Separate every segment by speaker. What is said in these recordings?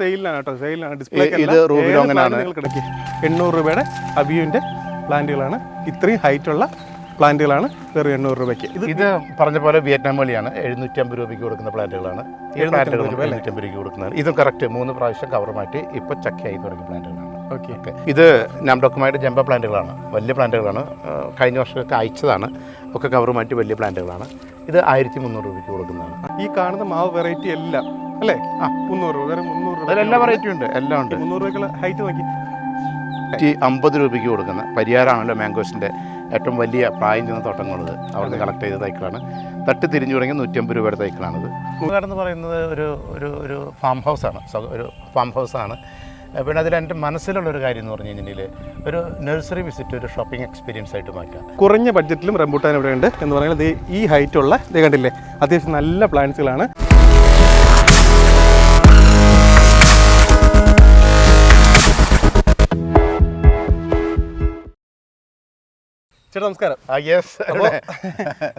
Speaker 1: സെയിലാണ് കേട്ടോ സെയിലാണ് ഡിസ്പ്ലേ
Speaker 2: ഇത് റൂബി ലോങ്ങനാണ്.
Speaker 1: കിടക്കി? എണ്ണൂറ് രൂപയുടെ അബിയുവിന്റെ പ്ലാന്റുകളാണ്. ഇത്രയും ഹൈറ്റ് ഉള്ള പ്ലാന്റുകളാണ് വെറും എണ്ണൂറ് രൂപയ്ക്ക്. ഇത്
Speaker 2: ഇത് പറഞ്ഞ പോലെ വിയറ്റ്നാം വഴിയാണ് എഴുന്നൂറ്റി അമ്പത് രൂപയ്ക്ക് കൊടുക്കുന്ന പ്ലാന്റുകളാണ്. ഈ
Speaker 1: 750
Speaker 2: പ്ലാന്റുകൾ എഴുന്നൂറ്റി അമ്പത് രൂപയ്ക്ക് കൊടുക്കുന്നതാണ്. ഇതും കറക്റ്റ് മൂന്ന് പ്രാവശ്യം കവർ മാറ്റി ഇപ്പൊ ചക്കയായി തുടങ്ങിയ പ്ലാന്റുകളാണ്.
Speaker 1: ഓക്കെ
Speaker 2: ഓക്കെ ഇത് നാംഡോക്കുമായിട്ട് ജമ്പ പ്ലാന്റുകളാണ്. വലിയ പ്ലാന്റുകളാണ്. കഴിഞ്ഞ വർഷമൊക്കെ അയച്ചതാണ്. ഒക്കെ കവർ മാറ്റി വലിയ പ്ലാന്റുകളാണ്. ഇത് ആയിരത്തി മുന്നൂറ് രൂപയ്ക്ക് കൊടുക്കുന്നതാണ്.
Speaker 1: ഈ കാണുന്ന മാവ് വെറൈറ്റി എല്ലാം അല്ലേ? ആ മുന്നൂറ് രൂപ. വേറെ മുന്നൂറ് രൂപ
Speaker 2: അതിലെല്ലാ വെറൈറ്റി ഉണ്ട്. എല്ലാം ഉണ്ട്.
Speaker 1: മുന്നൂറ് രൂപയ്ക്കുള്ള ഹൈറ്റ് നോക്കി.
Speaker 2: നൂറ്റി അമ്പത് രൂപയ്ക്ക് കൊടുക്കുന്ന പരിയാരാണല്ലോ മാംഗോസിന്റെ ഏറ്റവും വലിയ പ്രായം ചെന്ന തോട്ടങ്ങളുള്ളത്. അവിടുന്ന് കളക്ട് ചെയ്ത തൈക്കളാണ്. തട്ടി തിരിഞ്ഞു തുടങ്ങിയ നൂറ്റമ്പത് രൂപയുടെ തൈക്കളാണിത്. എന്ന് പറയുന്നത് ഒരു ഒരു ഒരു ഫാം ഹൗസാണ് ഒരു ഫാം ഹൗസാണ് പിന്നെ അതിൽ എന്റെ മനസ്സിലുള്ള ഒരു കാര്യം എന്ന് പറഞ്ഞു കഴിഞ്ഞാൽ ഒരു നഴ്സറി വിസിറ്റ് ഒരു ഷോപ്പിംഗ് എക്സ്പീരിയൻസ് ആയിട്ട് മാറ്റാം.
Speaker 1: കുറഞ്ഞ ബഡ്ജറ്റിലും റംബൂട്ടാൻ ഇവിടെയുണ്ട് എന്ന് പറയുന്നത് ദേ ഈ ഹൈറ്റുള്ള ഇത് കണ്ടില്ലേ? അത്യാവശ്യം നല്ല പ്ലാന്റ്സുകളാണ് ചേട്ടാ നമസ്കാരം.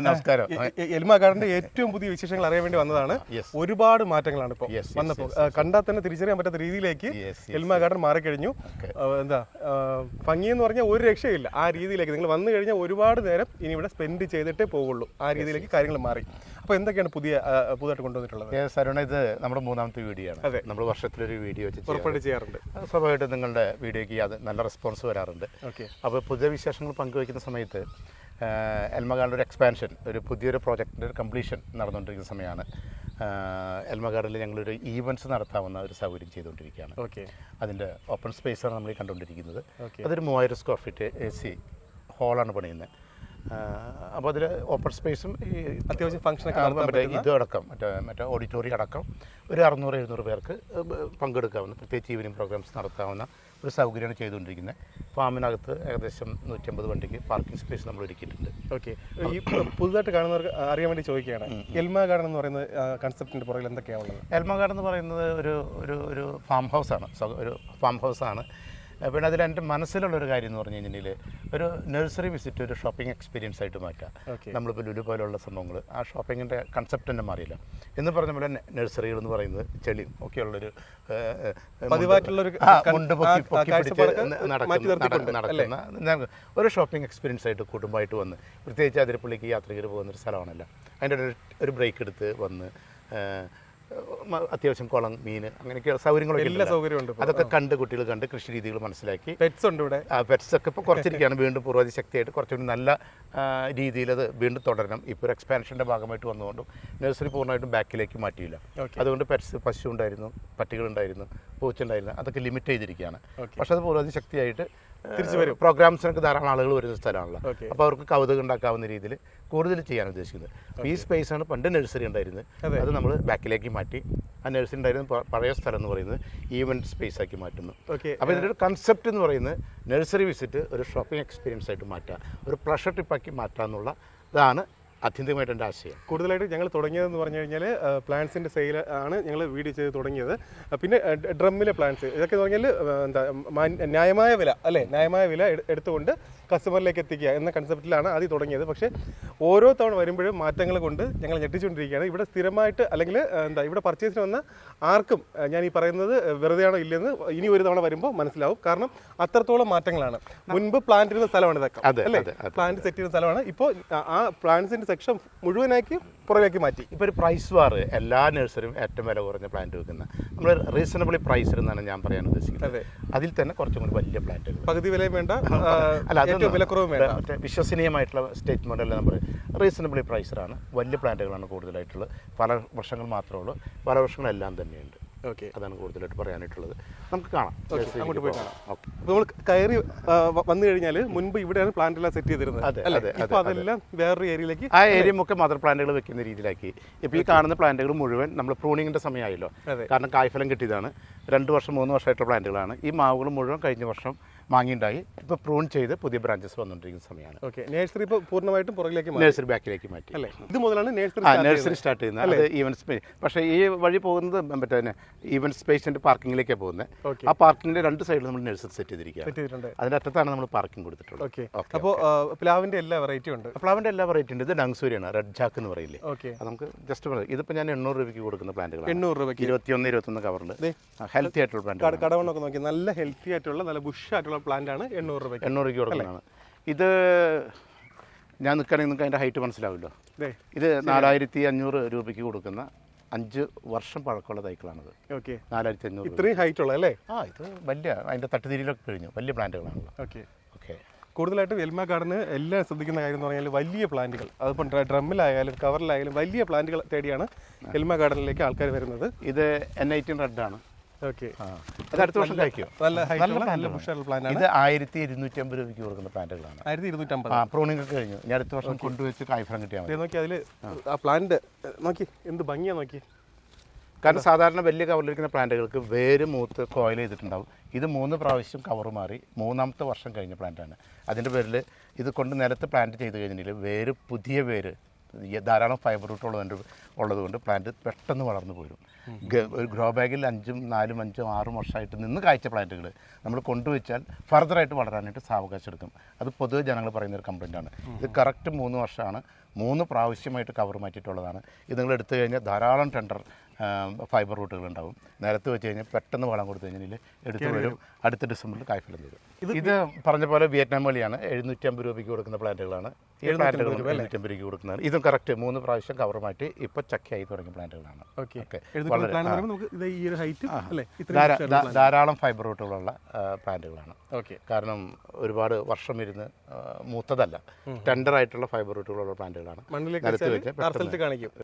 Speaker 2: നമസ്കാരം.
Speaker 1: എൽമ ഗാർഡന്റെ ഏറ്റവും പുതിയ വിശേഷങ്ങൾ അറിയാൻ വേണ്ടി വന്നതാണ്. ഒരുപാട് മാറ്റങ്ങളാണ് ഇപ്പോൾ
Speaker 2: yes,
Speaker 1: വന്നപ്പോൾ കണ്ടാൽ തന്നെ തിരിച്ചറിയാൻ പറ്റാത്ത രീതിയിലേക്ക് എൽമ ഗാർഡൻ മാറിക്കഴിഞ്ഞു. എന്താ ഭംഗി എന്ന് പറഞ്ഞാൽ ഒരു രക്ഷയില്ല ആ രീതിയിലേക്ക്. നിങ്ങൾ വന്നു കഴിഞ്ഞാൽ ഒരുപാട് നേരം ഇനി ഇവിടെ സ്പെൻഡ് ചെയ്തിട്ടേ പോവുള്ളൂ. ആ രീതിയിലേക്ക് കാര്യങ്ങൾ മാറി. അപ്പോൾ എന്തൊക്കെയാണ് പുതിയ പുതുതായിട്ട് കൊണ്ടുവന്നിട്ടുള്ളത്?
Speaker 2: സരുണ ഇത് നമ്മുടെ മൂന്നാമത്തെ വീഡിയോ ആണ്.
Speaker 1: അതെ.
Speaker 2: നമ്മൾ വർഷത്തിലൊരു വീഡിയോ വെച്ച്.
Speaker 1: ഉറപ്പായിട്ട് ചെയ്യാറുണ്ട്.
Speaker 2: സ്വാഭാവികമായിട്ടും നിങ്ങളുടെ വീഡിയോക്ക് അത് നല്ല റെസ്പോൺസ് വരാറുണ്ട്.
Speaker 1: ഓക്കെ.
Speaker 2: അപ്പോൾ പുതിയ വിശേഷങ്ങൾ പങ്കുവയ്ക്കുന്ന സമയത്ത് എൽമഗാർഡിന്റെ ഒരു എക്സ്പാൻഷൻ ഒരു പുതിയൊരു പ്രോജക്റ്റിന്റെ ഒരു കംപ്ലീഷൻ നടന്നുകൊണ്ടിരിക്കുന്ന സമയമാണ്. എൽമഗാർഡിൽ ഞങ്ങളൊരു ഈവന്റ്സ് നടത്താവുന്ന ഒരു സൗകര്യം ചെയ്തുകൊണ്ടിരിക്കുകയാണ്.
Speaker 1: ഓക്കെ.
Speaker 2: അതിന്റെ ഓപ്പൺ സ്പേസാണ് നമ്മൾ കണ്ടുകൊണ്ടിരിക്കുന്നത്. അതൊരു മൂവായിരം സ്ക്വയർ ഫീറ്റ് എ സി ഹോളാണ് പണിയുന്നത്. അപ്പോൾ അതിൽ ഓപ്പൺ സ്പേസും ഈ
Speaker 1: അത്യാവശ്യം ഫംഗ്ഷനൊക്കെ
Speaker 2: ആ, മറ്റേ
Speaker 1: പറ്റുന്ന
Speaker 2: ഇത് അടക്കം മറ്റേ മറ്റേ ഓഡിറ്റോറിയം അടക്കം ഒരു അറുന്നൂറ് എഴുന്നൂറ് പേർക്ക് പങ്കെടുക്കാവുന്ന പ്രത്യേകിച്ച് ഈവനിങ് പ്രോഗ്രാംസ് നടത്താവുന്ന ഒരു സൗകര്യമാണ് ചെയ്തുകൊണ്ടിരിക്കുന്നത്. ഫാമിനകത്ത് ഏകദേശം നൂറ്റമ്പത് വണ്ടിക്ക് പാർക്കിംഗ് സ്പേസ് നമ്മൾ ഒരുക്കിയിട്ടുണ്ട്.
Speaker 1: ഓക്കെ ഈ പുതുതായിട്ട് കാണുന്നവർക്ക് അറിയാൻ വേണ്ടി ചോദിക്കുകയാണ്. എൽമ ഗാർഡൻ എന്ന് പറയുന്ന കൺസെപ്റ്റിന്റെ പുറകിൽ എന്തൊക്കെയാണ്
Speaker 2: എൽമ ഗാർഡൻ എന്ന് പറയുന്നത് ഒരു ഒരു ഒരു ഫാം ഹൗസാണ് ഒരു ഫാം ഹൗസാണ് പിന്നെ അതിൽ എന്റെ മനസ്സിലുള്ളൊരു കാര്യം എന്ന് പറഞ്ഞു കഴിഞ്ഞാൽ ഒരു നഴ്സറി വിസിറ്റ് ഒരു ഷോപ്പിംഗ് എക്സ്പീരിയൻസ് ആയിട്ട് മാറ്റാം.
Speaker 1: Okay.
Speaker 2: നമ്മളിപ്പോൾ ലുലു പോലുള്ള സംഭവങ്ങൾ ആ ഷോപ്പിങ്ങിന്റെ കൺസെപ്റ്റ് തന്നെ മാറിയില്ല. എന്ന് പറഞ്ഞ പോലെ നഴ്സറികൾ എന്ന് പറയുന്നത് ചെളിയും ഒക്കെയുള്ളൊരു നടക്കുന്ന- ഒരു ഷോപ്പിംഗ് എക്സ്പീരിയൻസ് ആയിട്ട് കുടുംബമായിട്ട് വന്ന് പ്രത്യേകിച്ച് അതിരപ്പള്ളിക്ക് യാത്രികർ പോകുന്ന ഒരു സ്ഥലമാണല്ലോ. അതിന്റെ ഒരു ഒരു ബ്രേക്ക് എടുത്ത് വന്ന് അത്യാവശ്യം കുളം മീൻ അങ്ങനെയൊക്കെയുള്ള സൗകര്യങ്ങളൊക്കെ
Speaker 1: എല്ലാ സൗകര്യം ഉണ്ട്
Speaker 2: അതൊക്കെ കണ്ട് കുട്ടികൾ കണ്ട് കൃഷി രീതികൾ മനസ്സിലാക്കി.
Speaker 1: പെറ്റ്സ് ഉണ്ട് ഇവിടെ.
Speaker 2: ആ പെറ്റ്സ് ഒക്കെ ഇപ്പോൾ കുറച്ചിരിക്കുകയാണ്. വീണ്ടും പൂർവതി ശക്തിയായിട്ട് കുറച്ചുകൂടി നല്ല രീതിയിൽ അത് വീണ്ടും തുടരണം. ഇപ്പോൾ ഒരു എക്സ്പാൻഷന്റെ ഭാഗമായിട്ട് വന്നുകൊണ്ടും നഴ്സറി പൂർണമായിട്ടും ബാക്കിലേക്ക് മാറ്റിയില്ല. അതുകൊണ്ട് പെറ്റ്സ് പശു ഉണ്ടായിരുന്നു പട്ടികളുണ്ടായിരുന്നു പൂച്ചുണ്ടായിരുന്നു അതൊക്കെ ലിമിറ്റ് ചെയ്തിരിക്കുകയാണ്.
Speaker 1: പക്ഷേ
Speaker 2: പക്ഷെ അത് പൂർവതി ശക്തിയായിട്ട്
Speaker 1: തിരിച്ചു വരും.
Speaker 2: പ്രോഗ്രാംസിനൊക്കെ ധാരാളം ആളുകൾ വരുന്ന സ്ഥലമാണല്ലോ.
Speaker 1: അപ്പൊ
Speaker 2: അപ്പോൾ അവർക്ക് കൗതുകം ഉണ്ടാക്കാവുന്ന രീതിയിൽ കൂടുതൽ ചെയ്യാൻ ഉദ്ദേശിക്കുന്നത്. ഈ സ്പേസ് ആണ് പണ്ട് നഴ്സറി ഉണ്ടായിരുന്നത്.
Speaker 1: അത്.
Speaker 2: നമ്മൾ ബാക്കിലേക്ക് മാറ്റി ആ നഴ്സറി ഉണ്ടായിരുന്ന പഴയ സ്ഥലം എന്ന് പറയുന്നത് ഈവന്റ് സ്പേസ് ആക്കി മാറ്റുന്നു.
Speaker 1: അപ്പൊ
Speaker 2: അപ്പോൾ ഇതിന്റെ ഒരു കൺസെപ്റ്റ് എന്ന് പറയുന്നത് നഴ്സറി വിസിറ്റ് ഒരു ഷോപ്പിംഗ് എക്സ്പീരിയൻസ് ആയിട്ട് മാറ്റുക. ഒരു പ്ലഷർ ട്രിപ്പാക്കി മാറ്റുക എന്നുള്ള ഇതാണ് ആത്യന്തികമായിട്ട് എന്റെ ആശയം.
Speaker 1: കൂടുതലായിട്ട് ഞങ്ങൾ തുടങ്ങിയതെന്ന് പറഞ്ഞു കഴിഞ്ഞാൽ പ്ലാന്റ്സിന്റെ സെയിൽ ആണ് ഞങ്ങൾ വീഡിയോ ചെയ്ത് തുടങ്ങിയത്. പിന്നെ ഡ്രമ്മിലെ പ്ലാന്റ്സ് ഇതൊക്കെ എന്ന് പറഞ്ഞാൽ എന്താ ന്യായമായ വില അല്ലേ? ന്യായമായ വില എടുത്തുകൊണ്ട് കസ്റ്റമറിലേക്ക് എത്തിക്കുക എന്ന കൺസെപ്റ്റിലാണ് ആദ്യം തുടങ്ങിയത്. പക്ഷേ ഓരോ തവണ വരുമ്പോഴും മാറ്റങ്ങൾ കൊണ്ട് ഞങ്ങൾ ഞെട്ടിച്ചുകൊണ്ടിരിക്കുകയാണ്. ഇവിടെ സ്ഥിരമായിട്ട് അല്ലെങ്കിൽ എന്താ ഇവിടെ പർച്ചേസിന് വന്ന ആർക്കും ഞാൻ ഈ പറയുന്നത് വെറുതെയാണോ ഇല്ലെന്ന് ഇനി ഒരു തവണ വരുമ്പോൾ മനസ്സിലാവും. കാരണം അത്രത്തോളം മാറ്റങ്ങളാണ്. മുൻപ് പ്ലാന്റ് ഇരുന്ന സ്ഥലമാണ് ഇതൊക്കെ അല്ലേ? പ്ലാന്റ് സെറ്റ് ചെയ്യുന്ന സ്ഥലമാണ്. ഇപ്പോൾ ആ പ്ലാന്റ്സിന്റെ സെക്ഷൻ മുഴുവനാക്കി പുറകിലേക്ക് മാറ്റി.
Speaker 2: ഇപ്പോൾ ഒരു പ്രൈസ് വാർ എല്ലാ നഴ്സറിയും ഏറ്റവും വില കുറഞ്ഞ പ്ലാന്റ് വെക്കുന്ന. നമ്മൾ റീസണബിളി പ്രൈസ് എന്നാണ് ഞാൻ പറയാൻ ഉദ്ദേശിക്കുന്നത്.
Speaker 1: അതെ.
Speaker 2: അതിൽ തന്നെ കുറച്ചും കൂടി വലിയ പ്ലാന്റുകൾ
Speaker 1: പകുതി വിലയും വേണ്ട
Speaker 2: അല്ല വില
Speaker 1: വിലക്കുറവും വേണ്ട.
Speaker 2: വിശ്വസനീയമായിട്ടുള്ള സ്റ്റേറ്റ്മെന്റ് അല്ല നമ്മൾ റീസണബിളി പ്രൈസറാണ് വലിയ പ്ലാന്റുകളാണ് കൂടുതലായിട്ടുള്ളത്. പല വർഷങ്ങൾ മാത്രമേ ഉള്ളൂ. പല വർഷങ്ങളെല്ലാം തന്നെയുണ്ട്.
Speaker 1: ഓക്കെ
Speaker 2: അതാണ് കൂടുതലായിട്ട് പറയാനായിട്ടുള്ളത്. നമുക്ക് കാണാം.
Speaker 1: അങ്ങോട്ട് പോയി കാണാം.
Speaker 2: ഓക്കെ
Speaker 1: നമ്മൾ കയറി വന്നു കഴിഞ്ഞാൽ മുൻപ് ഇവിടെയാണ് പ്ലാന്റ് എല്ലാം സെറ്റ് ചെയ്തിരുന്നത്
Speaker 2: അതെ,
Speaker 1: ഇപ്പോൾ അതെല്ലാം വേറൊരു ഏരിയയിലേക്ക്
Speaker 2: ആ ഏരിയ ഒക്കെ മദർ പ്ലാന്റുകൾ വെക്കുന്ന രീതിയിലാക്കി. ഇപ്പോൾ ഈ കാണുന്ന പ്ലാന്റുകൾ മുഴുവൻ നമ്മൾ പ്രൂണിങ്ങിന്റെ സമയമായല്ലോ. കാരണം കായ്ഫലം കിട്ടിയതാണ്. രണ്ട് വർഷം മൂന്ന് വർഷമായിട്ടുള്ള പ്ലാന്റുകളാണ് ഈ മാവുകൾ മുഴുവൻ കഴിഞ്ഞ വർഷം മാങ്ങിയുണ്ടായി ഇപ്പോൾ പ്രൂൺ ചെയ്ത് പുതിയ ബ്രാഞ്ചസ് വന്നുകൊണ്ടിരിക്കുന്ന സമയമാണ്
Speaker 1: ഓക്കെ. നഴ്സറി ഇപ്പോൾ പൂർണമായിട്ടും പുറകിലേക്ക്
Speaker 2: നഴ്സറി ബാക്കിലേക്ക് മാറ്റി.
Speaker 1: അല്ലേ? ഇത് മുതലാണ് നഴ്സറി
Speaker 2: ആ നഴ്സറി സ്റ്റാർട്ട് ചെയ്യുന്നത്. അത് ഈവൻ സ്പേസ് പക്ഷേ ഈ വഴി പോകുന്നത് മറ്റേ ഈവൻ സ്പേസിന്റെ പാർക്കിങ്ങിലേക്കാണ് പോകുന്നത്. ആ പാർക്കിങ്ങിന്റെ രണ്ട് സൈഡിൽ നമ്മൾ നഴ്സറി സെറ്റ് ചെയ്തിരിക്കുകയാണ്. അതിന്റെ അറ്റത്താണ് നമ്മൾ പാർക്കിംഗ് കൊടുത്തിട്ടുള്ളത്.
Speaker 1: ഓക്കെ. അപ്പോൾ പ്ലാവിന്റെ എല്ലാ വെറൈറ്റി ഉണ്ട്.
Speaker 2: പ്ലാവിന്റെ എല്ലാ വെറൈറ്റി ഉണ്ട്. ഇത് ഡങ്സൂരിയാണ് റെഡ് ജാക്ക് എന്ന് പറയില്ലേ?
Speaker 1: ഓക്കെ.
Speaker 2: നമുക്ക് ജസ്റ്റ് പറയാം. ഇതിപ്പോൾ ഞാൻ എണ്ണൂറ് രൂപയ്ക്ക് കൊടുക്കുന്ന പ്ലാന്റുകൾ
Speaker 1: എണ്ണൂറ് രൂപയ്ക്ക്?
Speaker 2: ഇരുപത്തിയൊന്ന് ഇരുപത്തൊന്ന് കവറിൽ. ഹെൽത്തി ആയിട്ടുള്ള പ്ലാന്റ്
Speaker 1: കട- കടവണ്ണൊക്കെ നോക്കി. നല്ല ഹെൽത്തി ആയിട്ടുള്ള നല്ല ബുഷ് ആയിട്ടുള്ള പ്ലാന്റ് ആണ് എണ്ണൂറ് രൂപ
Speaker 2: എണ്ണൂറ് രൂപയ്ക്ക് കൊടുക്കുന്നതാണ്. ഇത് ഞാൻ നിൽക്കുകയാണെങ്കിൽ നിങ്ങൾക്ക് അതിന്റെ ഹൈറ്റ് മനസ്സിലാവില്ലോ ഇത് നാലായിരത്തി അഞ്ഞൂറ് രൂപയ്ക്ക് കൊടുക്കുന്ന അഞ്ച് വർഷം പഴക്കമുള്ള തൈക്കളാണിത്.
Speaker 1: ഓക്കെ.
Speaker 2: നാലായിരത്തി അഞ്ഞൂറ്
Speaker 1: ഇത്രയും ഹൈറ്റ് ഉള്ള അല്ലേ?
Speaker 2: ആ ഇത് വലിയ അതിന്റെ തട്ടുതിരിയിലൊക്കെ കഴിഞ്ഞു. വലിയ പ്ലാന്റുകളാണല്ലോ
Speaker 1: ഓക്കെ.
Speaker 2: ഓക്കെ.
Speaker 1: കൂടുതലായിട്ടും എൽമ ഗാർഡന് എല്ലാം ശ്രദ്ധിക്കുന്ന കാര്യം എന്ന് പറഞ്ഞാൽ വലിയ പ്ലാന്റുകൾ. അതിപ്പം ഡ്ര- ഡ്രമ്മിലായാലും കവറിലായാലും വലിയ പ്ലാന്റുകൾ തേടിയാണ് എൽമ ഗാർഡനിലേക്ക് ആൾക്കാർ വരുന്നത്.
Speaker 2: ഇത് എൻ ഐറ്റീൻ റെഡാണ്
Speaker 1: ഓക്കെ
Speaker 2: ആ. അടുത്ത വർഷം കഴിക്കും?
Speaker 1: നല്ല ഹൈറ്റ്
Speaker 2: നല്ല ആണ്.
Speaker 1: പ്ലാന്റ്
Speaker 2: ഇത് ആയിരത്തി ഇരുന്നൂറ്റി അമ്പത് രൂപയ്ക്ക് കൊടുക്കുന്ന പ്ലാന്റുകളാണ്
Speaker 1: ആയിരത്തി ഇരുന്നൂറ്റമ്പത്
Speaker 2: ആ പ്രൂണിംഗ് ഒക്കെ കഴിഞ്ഞു. ഞാൻ അടുത്ത വർഷം കൊണ്ടുവച്ച് കായ്ഫലം കിട്ടിയാൽ മതി.
Speaker 1: നോക്കി അതിൽ ആ. പ്ലാന്റ് നോക്കി എന്ത് ഭംഗിയാ നോക്കി.
Speaker 2: കാരണം സാധാരണ വലിയ കവറിലിരിക്കുന്ന പ്ലാന്റുകൾക്ക് വേര് മൂത്ത് കോയിൽ ചെയ്തിട്ടുണ്ടാവും. ഇത് മൂന്ന് പ്രാവശ്യം കവർ മാറി മൂന്നാമത്തെ വർഷം കഴിഞ്ഞ പ്ലാന്റാണ് അതിന്റെ പേരിൽ ഇത് കൊണ്ട് നിലത്ത് പ്ലാന്റ് ചെയ്ത് കഴിഞ്ഞിട്ടുണ്ടെങ്കിൽ വേര് പുതിയ വേര് ധാരാളം ഫൈബർ റൂട്ട് ഉള്ളതുകൊണ്ട് പ്ലാന്റ് പെട്ടെന്ന് വളർന്നു പോരും. ഒരു ഗ്രോ ബാഗിൽ അഞ്ചും നാലും അഞ്ചും ആറും വർഷമായിട്ട് നിന്ന് കായ്ച്ച പ്ലാന്റുകൾ നമ്മൾ കൊണ്ടുവച്ചാൽ ഫർദറായിട്ട് വളരാനായിട്ട് സാവകാശം എടുക്കും. അത് പൊതുവെ ജനങ്ങൾ പറയുന്ന ഒരു കംപ്ലൈന്റ് ആണ്. ഇത് കറക്റ്റ് മൂന്ന് വർഷമാണ്. മൂന്ന് പ്രാവശ്യമായിട്ട് കവർ മാറ്റിയിട്ടുള്ളതാണ്. ഇത് നിങ്ങൾ എടുത്തു കഴിഞ്ഞാൽ ധാരാളം ടെൻഡർ ഫൈബർ റൂട്ടുകൾ ഉണ്ടാവും. നിലത്ത് വെച്ച് കഴിഞ്ഞാൽ പെട്ടെന്ന് വളം കൊടുത്തു കഴിഞ്ഞാൽ എടുത്ത് വരും. അടുത്ത ഡിസംബറിൽ കായ്ഫലം തരും. ഇത് പറഞ്ഞ പോലെ വിയറ്റ്നാം വലിയാണ് എഴുന്നൂറ്റി അമ്പത് രൂപയ്ക്ക് കൊടുക്കുന്ന പ്ലാന്റുകളാണ്. പ്ലാന്റുകൾ എഴുന്നൂറ്റമ്പത് രൂപയ്ക്ക് കൊടുക്കുന്നതാണ്. ഇതും കറക്റ്റ് മൂന്ന് പ്രാവശ്യം കവർ മാറ്റി ഇപ്പോൾ ചക്കയായി തുടങ്ങിയ പ്ലാന്റുകളാണ്.
Speaker 1: എഴുന്നൂറ്റമ്പത്
Speaker 2: ധാരാളം ഫൈബർ റൂട്ടുകളുള്ള പ്ലാന്റുകളാണ്.
Speaker 1: ഓക്കെ.
Speaker 2: കാരണം ഒരുപാട് വർഷം ഇരുന്ന് മൂത്തതല്ല. ടെൻഡർ ആയിട്ടുള്ള ഫൈബർ റൂട്ടുകളുള്ള പ്ലാന്റുകളാണ്.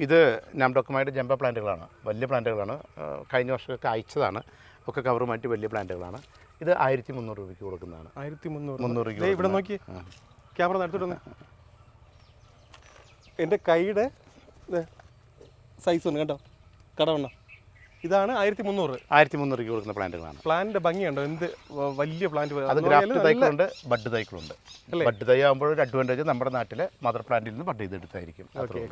Speaker 2: ഇത് നാംഡോക്കുമായിട്ട് ജമ്പ പ്ലാന്റുകളാണ്. വലിയ പ്ലാന്റുകളാണ്. കഴിഞ്ഞ വർഷമൊക്കെ അയച്ചതാണ്. ഒക്കെ കവർ മാറ്റി വലിയ പ്ലാന്റുകളാണ്. ഇത് ആയിരത്തി മുന്നൂറ് രൂപയ്ക്ക് കൊടുക്കുന്നതാണ്.
Speaker 1: ആയിരത്തി മുന്നൂറ്
Speaker 2: മുന്നൂറ്
Speaker 1: ദേ ഇവിടെ നോക്കി. ക്യാമറ നടത്തിട്ടു എന്റെ കൈയുടെ സൈസ് ഒന്ന് കേട്ടോ കടവണ്ണ. ഇതാണ് ആയിരത്തി മുന്നൂറ്
Speaker 2: ആയിരത്തി മുന്നൂറ് രൂപയ്ക്ക് കൊടുക്കുന്ന പ്ലാന്റുകളാണ്.
Speaker 1: പ്ലാന്റിന്റെ ഭംഗിയുണ്ടോ? എന്ത് വലിയ പ്ലാന്റ്
Speaker 2: അത് ഗ്രാഫ്റ്റ് തൈക്കളുണ്ട് ബഡ് തൈക്കളുണ്ട്. ബഡ് തൈ ആകുമ്പോൾ ഒരു അഡ്വാന്റേജ് നമ്മുടെ നാട്ടിലെ മദർ പ്ലാന്റിൽ നിന്ന് ബഡ് ചെയ്തെടുത്തായിരിക്കും. അത്രേ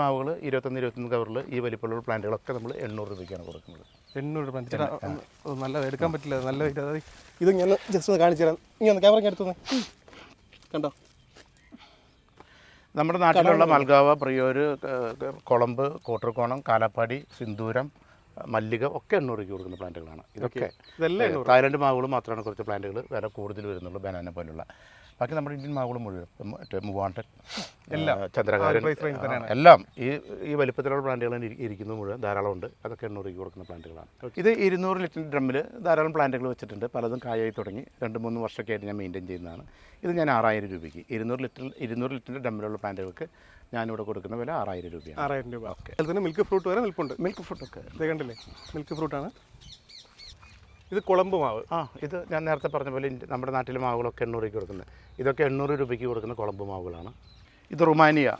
Speaker 2: മാവുകൾ ഇരുപത്തൊന്ന് ഇരുപത്തൊന്ന് കവറിൽ ഈ വലിപ്പമുള്ള പ്ലാന്റുകളൊക്കെ നമ്മൾ എണ്ണൂറ് രൂപയ്ക്കാണ് കൊടുക്കുന്നത്.
Speaker 1: എണ്ണൂറ് രൂപ ചേട്ടാ നല്ല എടുക്കാൻ പറ്റില്ല നല്ല. ഇത്. ഞാൻ ജസ്റ്റ് ഒന്ന് കാണിച്ചു തരാം. ഇനി ഒന്ന് ക്യാമറ എടുത്തു കണ്ടോ?
Speaker 2: നമ്മുടെ നാട്ടിലുള്ള മൽഗാവ പ്രിയോര് കൊളമ്പ് കോട്ടർക്കോണം കാലാപ്പാടി സിന്ദൂരം മല്ലിക ഒക്കെ എണ്ണൂറ് രൂപയ്ക്ക് കൊടുക്കുന്ന പ്ലാന്റുകളാണ് ഇതൊക്കെ തായ്ലൻഡ് മാവുകൾ മാത്രമാണ് കുറച്ച് പ്ലാന്റുകൾ വില കൂടുതൽ വരുന്നുള്ളൂ ബനാന പോലുള്ള. ബാക്കി നമ്മുടെ ഇന്ത്യൻ മാവുകൾ മുഴുവൻ. മറ്റേ മൂവാണ്ടൻ എല്ലാം. ചന്ദ്രകാരൻ എല്ലാം ഈ ഈ വലിപ്പത്തിലുള്ള പ്ലാന്റുകൾ ഇരിക്കുന്നത് മുഴുവൻ ധാരാളം ഉണ്ട് അതൊക്കെ എണ്ണൂറ് കൊടുക്കുന്ന പ്ലാന്റുകളാണ്. ഇത് ഇരുന്നൂറ് ലിറ്റർ ഡ്രമ്മിൽ ധാരാളം പ്ലാന്റുകൾ വെച്ചിട്ടുണ്ട്. പലതും കായായി തുടങ്ങി. രണ്ട് മൂന്ന് വർഷമൊക്കെ ആയിട്ട് ഞാൻ മെയിന്റെയിൻ ചെയ്യുന്നതാണ്. ഇത് ഞാൻ ആറായിരം രൂപയ്ക്ക്. ഇരുന്നൂറ് ലിറ്റർ ഇരുന്നൂറ് ലിറ്ററിന്റെ ഡ്രമ്മിലുള്ള പ്ലാന്റുകൾക്ക് ഞാനിവിടെ കൊടുക്കുന്ന വില ആറായിരം രൂപയാണ്.
Speaker 1: ആറായിരം രൂപ. ഓക്കെ. അതിൽ തന്നെ മിൽക്ക് ഫ്രൂട്ട് വരെ നിൽപ്പുണ്ട്
Speaker 2: മിൽക്ക് ഫ്രൂട്ടൊക്കെ
Speaker 1: ഇത് കണ്ടില്ലേ? മിൽക്ക് ഫ്രൂട്ടാണ് ഇത് കുളമ്പ് മാവ്.
Speaker 2: ആ ഇത് ഞാൻ നേരത്തെ പറഞ്ഞ പോലെ നമ്മുടെ നാട്ടിലെ മാവുകളൊക്കെ എണ്ണൂറ് രൂപയ്ക്ക് കൊടുക്കുന്നത്. ഇതൊക്കെ എണ്ണൂറ് രൂപയ്ക്ക് കൊടുക്കുന്ന കുളമ്പ് മാവുകളാണ്. ഇത് റുമാനിയ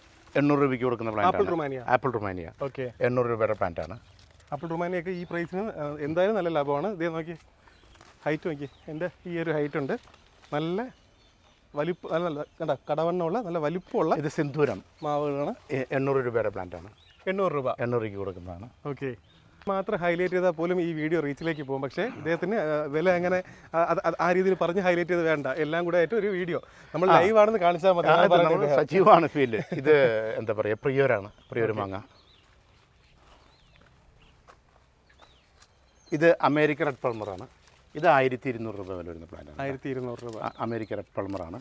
Speaker 2: എണ്ണൂറ് രൂപയ്ക്ക് കൊടുക്കുന്ന
Speaker 1: apple Romania.
Speaker 2: Apple Romania.
Speaker 1: Okay.
Speaker 2: എണ്ണൂറ് രൂപയുടെ പ്ലാന്റാണ്
Speaker 1: ആപ്പിൾ റുമാനിയൊക്കെ ഈ പ്രൈസിന് എന്തായാലും നല്ല ലാഭമാണ്. ഇതേ നോക്കി. ഹൈറ്റ് നോക്കി. എന്റെ ഈ ഒരു ഹൈറ്റ് ഉണ്ട്. നല്ല വലിപ്പ് നല്ല നല്ല കണ്ട? കടവണ്ണമുള്ള നല്ല വലിപ്പമുള്ള
Speaker 2: ഇത് സിന്ദൂരം.
Speaker 1: മാവുകളാണ്.
Speaker 2: എണ്ണൂറ് രൂപയുടെ പ്ലാന്റാണ്
Speaker 1: എണ്ണൂറ് രൂപ.
Speaker 2: എണ്ണൂറ് രൂപയ്ക്ക് കൊടുക്കുന്നതാണ്.
Speaker 1: ഓക്കെ. മാത്രം ഹൈലൈറ്റ് ചെയ്താൽ പോലും ഈ വീഡിയോ റീച്ചിലേക്ക് പോകും. പക്ഷേ ഇദ്ദേഹത്തിന് വില അങ്ങനെ ആ, രീതിയിൽ പറഞ്ഞ് ഹൈലൈറ്റ് ചെയ്ത് വേണ്ട. എല്ലാം കൂടെ ആയിട്ട് ഒരു വീഡിയോ നമ്മൾ ലൈവ് ആണെന്ന് കാണിച്ചാൽ മതി.
Speaker 2: സജീവമാണ് ഫീൽഡ് ഇത് എന്താ പറയുക പ്രിയോരാണ്. പ്രിയോര് മാങ്ങ ഇത് അമേരിക്കൻ റെഡ് പൾമറാണ്. ഇത് ആയിരത്തി ഇരുന്നൂറ് രൂപ വില വരുന്ന പ്ലാന്റാണ്
Speaker 1: ആയിരത്തി ഇരുന്നൂറ് രൂപ.
Speaker 2: അമേരിക്ക അമേരിക്കൻ റെഡ് പൾമറാണ്.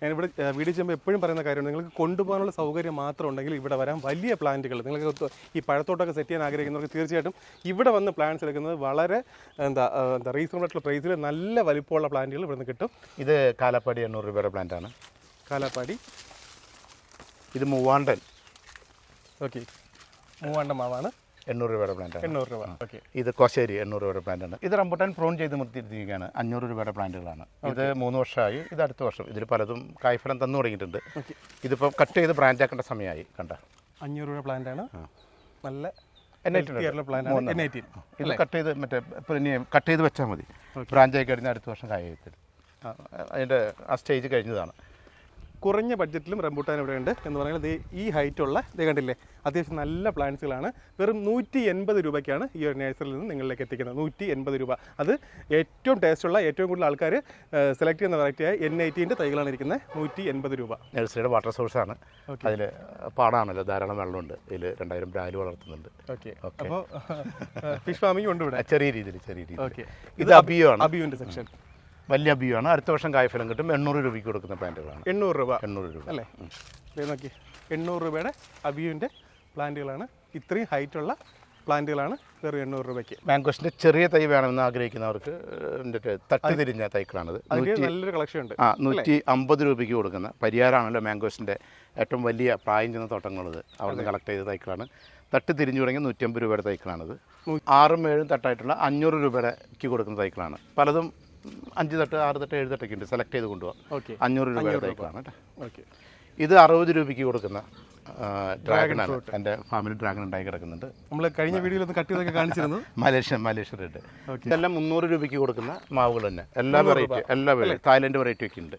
Speaker 1: ഞാനിവിടെ ഇവിടെ വീഡിയോ ചെയ്യുമ്പോൾ എപ്പോഴും പറയുന്ന കാര്യമാണ് നിങ്ങൾക്ക് കൊണ്ടുപോകാനുള്ള സൗകര്യം മാത്രം ഉണ്ടെങ്കിൽ ഇവിടെ വരാൻ വലിയ പ്ലാന്റുകൾ. നിങ്ങൾക്ക് ഈ പഴത്തോട്ടൊക്കെ സെറ്റ് ചെയ്യാൻ ആഗ്രഹിക്കുന്നവർക്ക് തീർച്ചയായിട്ടും ഇവിടെ വന്ന് പ്ലാന്റ്സ് എടുക്കുന്നത് വളരെ എന്താ എന്താ റീസണബിൾ ആയിട്ടുള്ള പ്രൈസിൽ നല്ല വലിപ്പമുള്ള പ്ലാന്റുകൾ ഇവിടെ നിന്ന് കിട്ടും.
Speaker 2: ഇത് കാലപ്പാടി എണ്ണൂറ് രൂപയുടെ പ്ലാന്റാണ്
Speaker 1: കാലാപ്പാടി.
Speaker 2: ഇത് മൂവാണ്ടൻ.
Speaker 1: ഓക്കെ മൂവാണ്ട മാവാണ്.
Speaker 2: എണ്ണൂറ് രൂപയുടെ പ്ലാന്റ്
Speaker 1: എണ്ണൂറ് രൂപ. ഓക്കെ.
Speaker 2: ഇത് കോശേരി എണ്ണൂറ് രൂപയുടെ പ്ലാന്റാണ് ഇത് റംബുട്ടാൻ പ്രൂൺ ചെയ്ത് നിർത്തിയിരിക്കുകയാണ് അഞ്ഞൂറ് രൂപയുടെ പ്ലാന്റുകളാണ് ഇത് മൂന്ന് വർഷമായി ഇത് അടുത്ത വർഷം. ഇതിൽ പലതും കായ്ഫലം തന്നു തുടങ്ങിയിട്ടുണ്ട്. ഇതിപ്പോൾ കട്ട് ചെയ്ത് ബ്രാഞ്ച് ആക്കേണ്ട സമയമായി കണ്ട.
Speaker 1: അഞ്ഞൂറ് രൂപ പ്ലാന്റ് ആണ്. നല്ല
Speaker 2: ഇത് കട്ട് ചെയ്ത് മറ്റേ പിന്നെ കട്ട് ചെയ്ത് വെച്ചാൽ മതി. ബ്രാഞ്ചായി കഴിഞ്ഞാൽ അടുത്ത വർഷം കായ അതിന്റെ ആ. സ്റ്റേജ് കഴിഞ്ഞതാണ്.
Speaker 1: കുറഞ്ഞ ബഡ്ജറ്റിലും റംബൂട്ടാൻ ഇവിടെ ഉണ്ട് എന്ന് പറഞ്ഞാൽ ഈ ഹൈറ്റുള്ള ഇത് കണ്ടില്ലേ? അത്യാവശ്യം നല്ല പ്ലാന്റ്സുകളാണ്. വെറും നൂറ്റി എൺപത് രൂപയ്ക്കാണ് ഈ ഒരു നഴ്സറിയിൽ നിന്ന് നിങ്ങളിലേക്ക് എത്തിക്കുന്നത്. നൂറ്റി എൺപത് രൂപ. അത് ഏറ്റവും ടേസ്റ്റുള്ള ഏറ്റവും കൂടുതൽ ആൾക്കാർ സെലക്ട് ചെയ്യുന്ന വെറൈറ്റിയായ എൻ ഐറ്റീന്റെ തൈകളാണ് ഇരിക്കുന്നത്. നൂറ്റി എൺപത് രൂപ
Speaker 2: നഴ്സറിയുടെ വാട്ടർ സോഴ്സാണ് അതിൽ പാടാണല്ലോ. ധാരാളം വെള്ളമുണ്ട്. ഇതിൽ രണ്ടായിരം ബ്രാൽ വളർത്തുന്നുണ്ട്.
Speaker 1: ഓക്കെ അപ്പോൾ ഫിഷ് ഫാമിംഗ് ഉണ്ട് ഇവിടെ.
Speaker 2: ചെറിയ രീതിയിൽ ചെറിയ രീതിയിൽ
Speaker 1: ഓക്കെ
Speaker 2: ഇത് അബിയോ ആണ്.
Speaker 1: അബിയുവിന്റെ സെക്ഷൻ
Speaker 2: വലിയ അബിയോ ആണ്. അടുത്ത വർഷം കായ്ഫലം കിട്ടും. എണ്ണൂറ് രൂപയ്ക്ക് കൊടുക്കുന്ന പ്ലാന്റുകളാണ്.
Speaker 1: എണ്ണൂറ് രൂപ.
Speaker 2: എണ്ണൂറ് രൂപ.
Speaker 1: അല്ലേ? നോക്കി. എണ്ണൂറ് രൂപയുടെ അബിയുവിന്റെ പ്ലാന്റുകളാണ്. ഇത്രയും ഹൈറ്റുള്ള പ്ലാന്റുകളാണ് വെറും എണ്ണൂറ് രൂപയ്ക്ക്.
Speaker 2: മാംഗോസിന്റെ ചെറിയ തൈ വേണമെന്ന് ആഗ്രഹിക്കുന്നവർക്ക് തട്ടി തിരിഞ്ഞ തൈക്കളാണിത്.
Speaker 1: നല്ലൊരു കളക്ഷൻ ഉണ്ട്.
Speaker 2: ആ നൂറ്റി അമ്പത് രൂപയ്ക്ക് കൊടുക്കുന്ന പരിയാരാണല്ലോ മാംഗോസിന്റെ ഏറ്റവും വലിയ പ്രായം ചെന്ന തോട്ടങ്ങളുള്ളത്. അവിടുന്ന് കളക്ട് ചെയ്ത തൈക്കളാണ്. തട്ട് തിരിഞ്ഞു തുടങ്ങിയ നൂറ്റമ്പത് രൂപയുടെ തൈക്കളാണിത്. ആറും ഏഴും തട്ടായിട്ടുള്ള അഞ്ഞൂറ് രൂപയുടെക്ക് കൊടുക്കുന്ന തൈക്കളാണ്. പലതും അഞ്ച് തട്ട് ആറ് തട്ട് ഏഴ് തട്ടൊക്കെ ഉണ്ട്. സെലക്ട് ചെയ്ത് കൊണ്ടുപോകാം
Speaker 1: ഓക്കെ.
Speaker 2: അഞ്ഞൂറ് രൂപയുടെ തൈക്കാണ് കേട്ടോ. ഇത് അറുപത് രൂപയ്ക്ക് കൊടുക്കുന്ന ഡ്രാഗണാണ് എന്റെ ഫാമിലി ഡ്രാഗൺ ഉണ്ടായി കിടക്കുന്നുണ്ട്.
Speaker 1: നമ്മൾ കഴിഞ്ഞ വീഡിയോയിൽ കട്ട് ചെയ്തൊക്കെ കാണിച്ചിരുന്നു.
Speaker 2: മലേഷ്യ മലേഷ്യ റെഡ് ഇതെല്ലാം മുന്നൂറ് രൂപയ്ക്ക് കൊടുക്കുന്ന മാവുകൾ തന്നെ. എല്ലാ വെറൈറ്റി എല്ലാ വെറൈറ്റി തായ്ലൻഡ് വെറൈറ്റി ഒക്കെ ഉണ്ട്.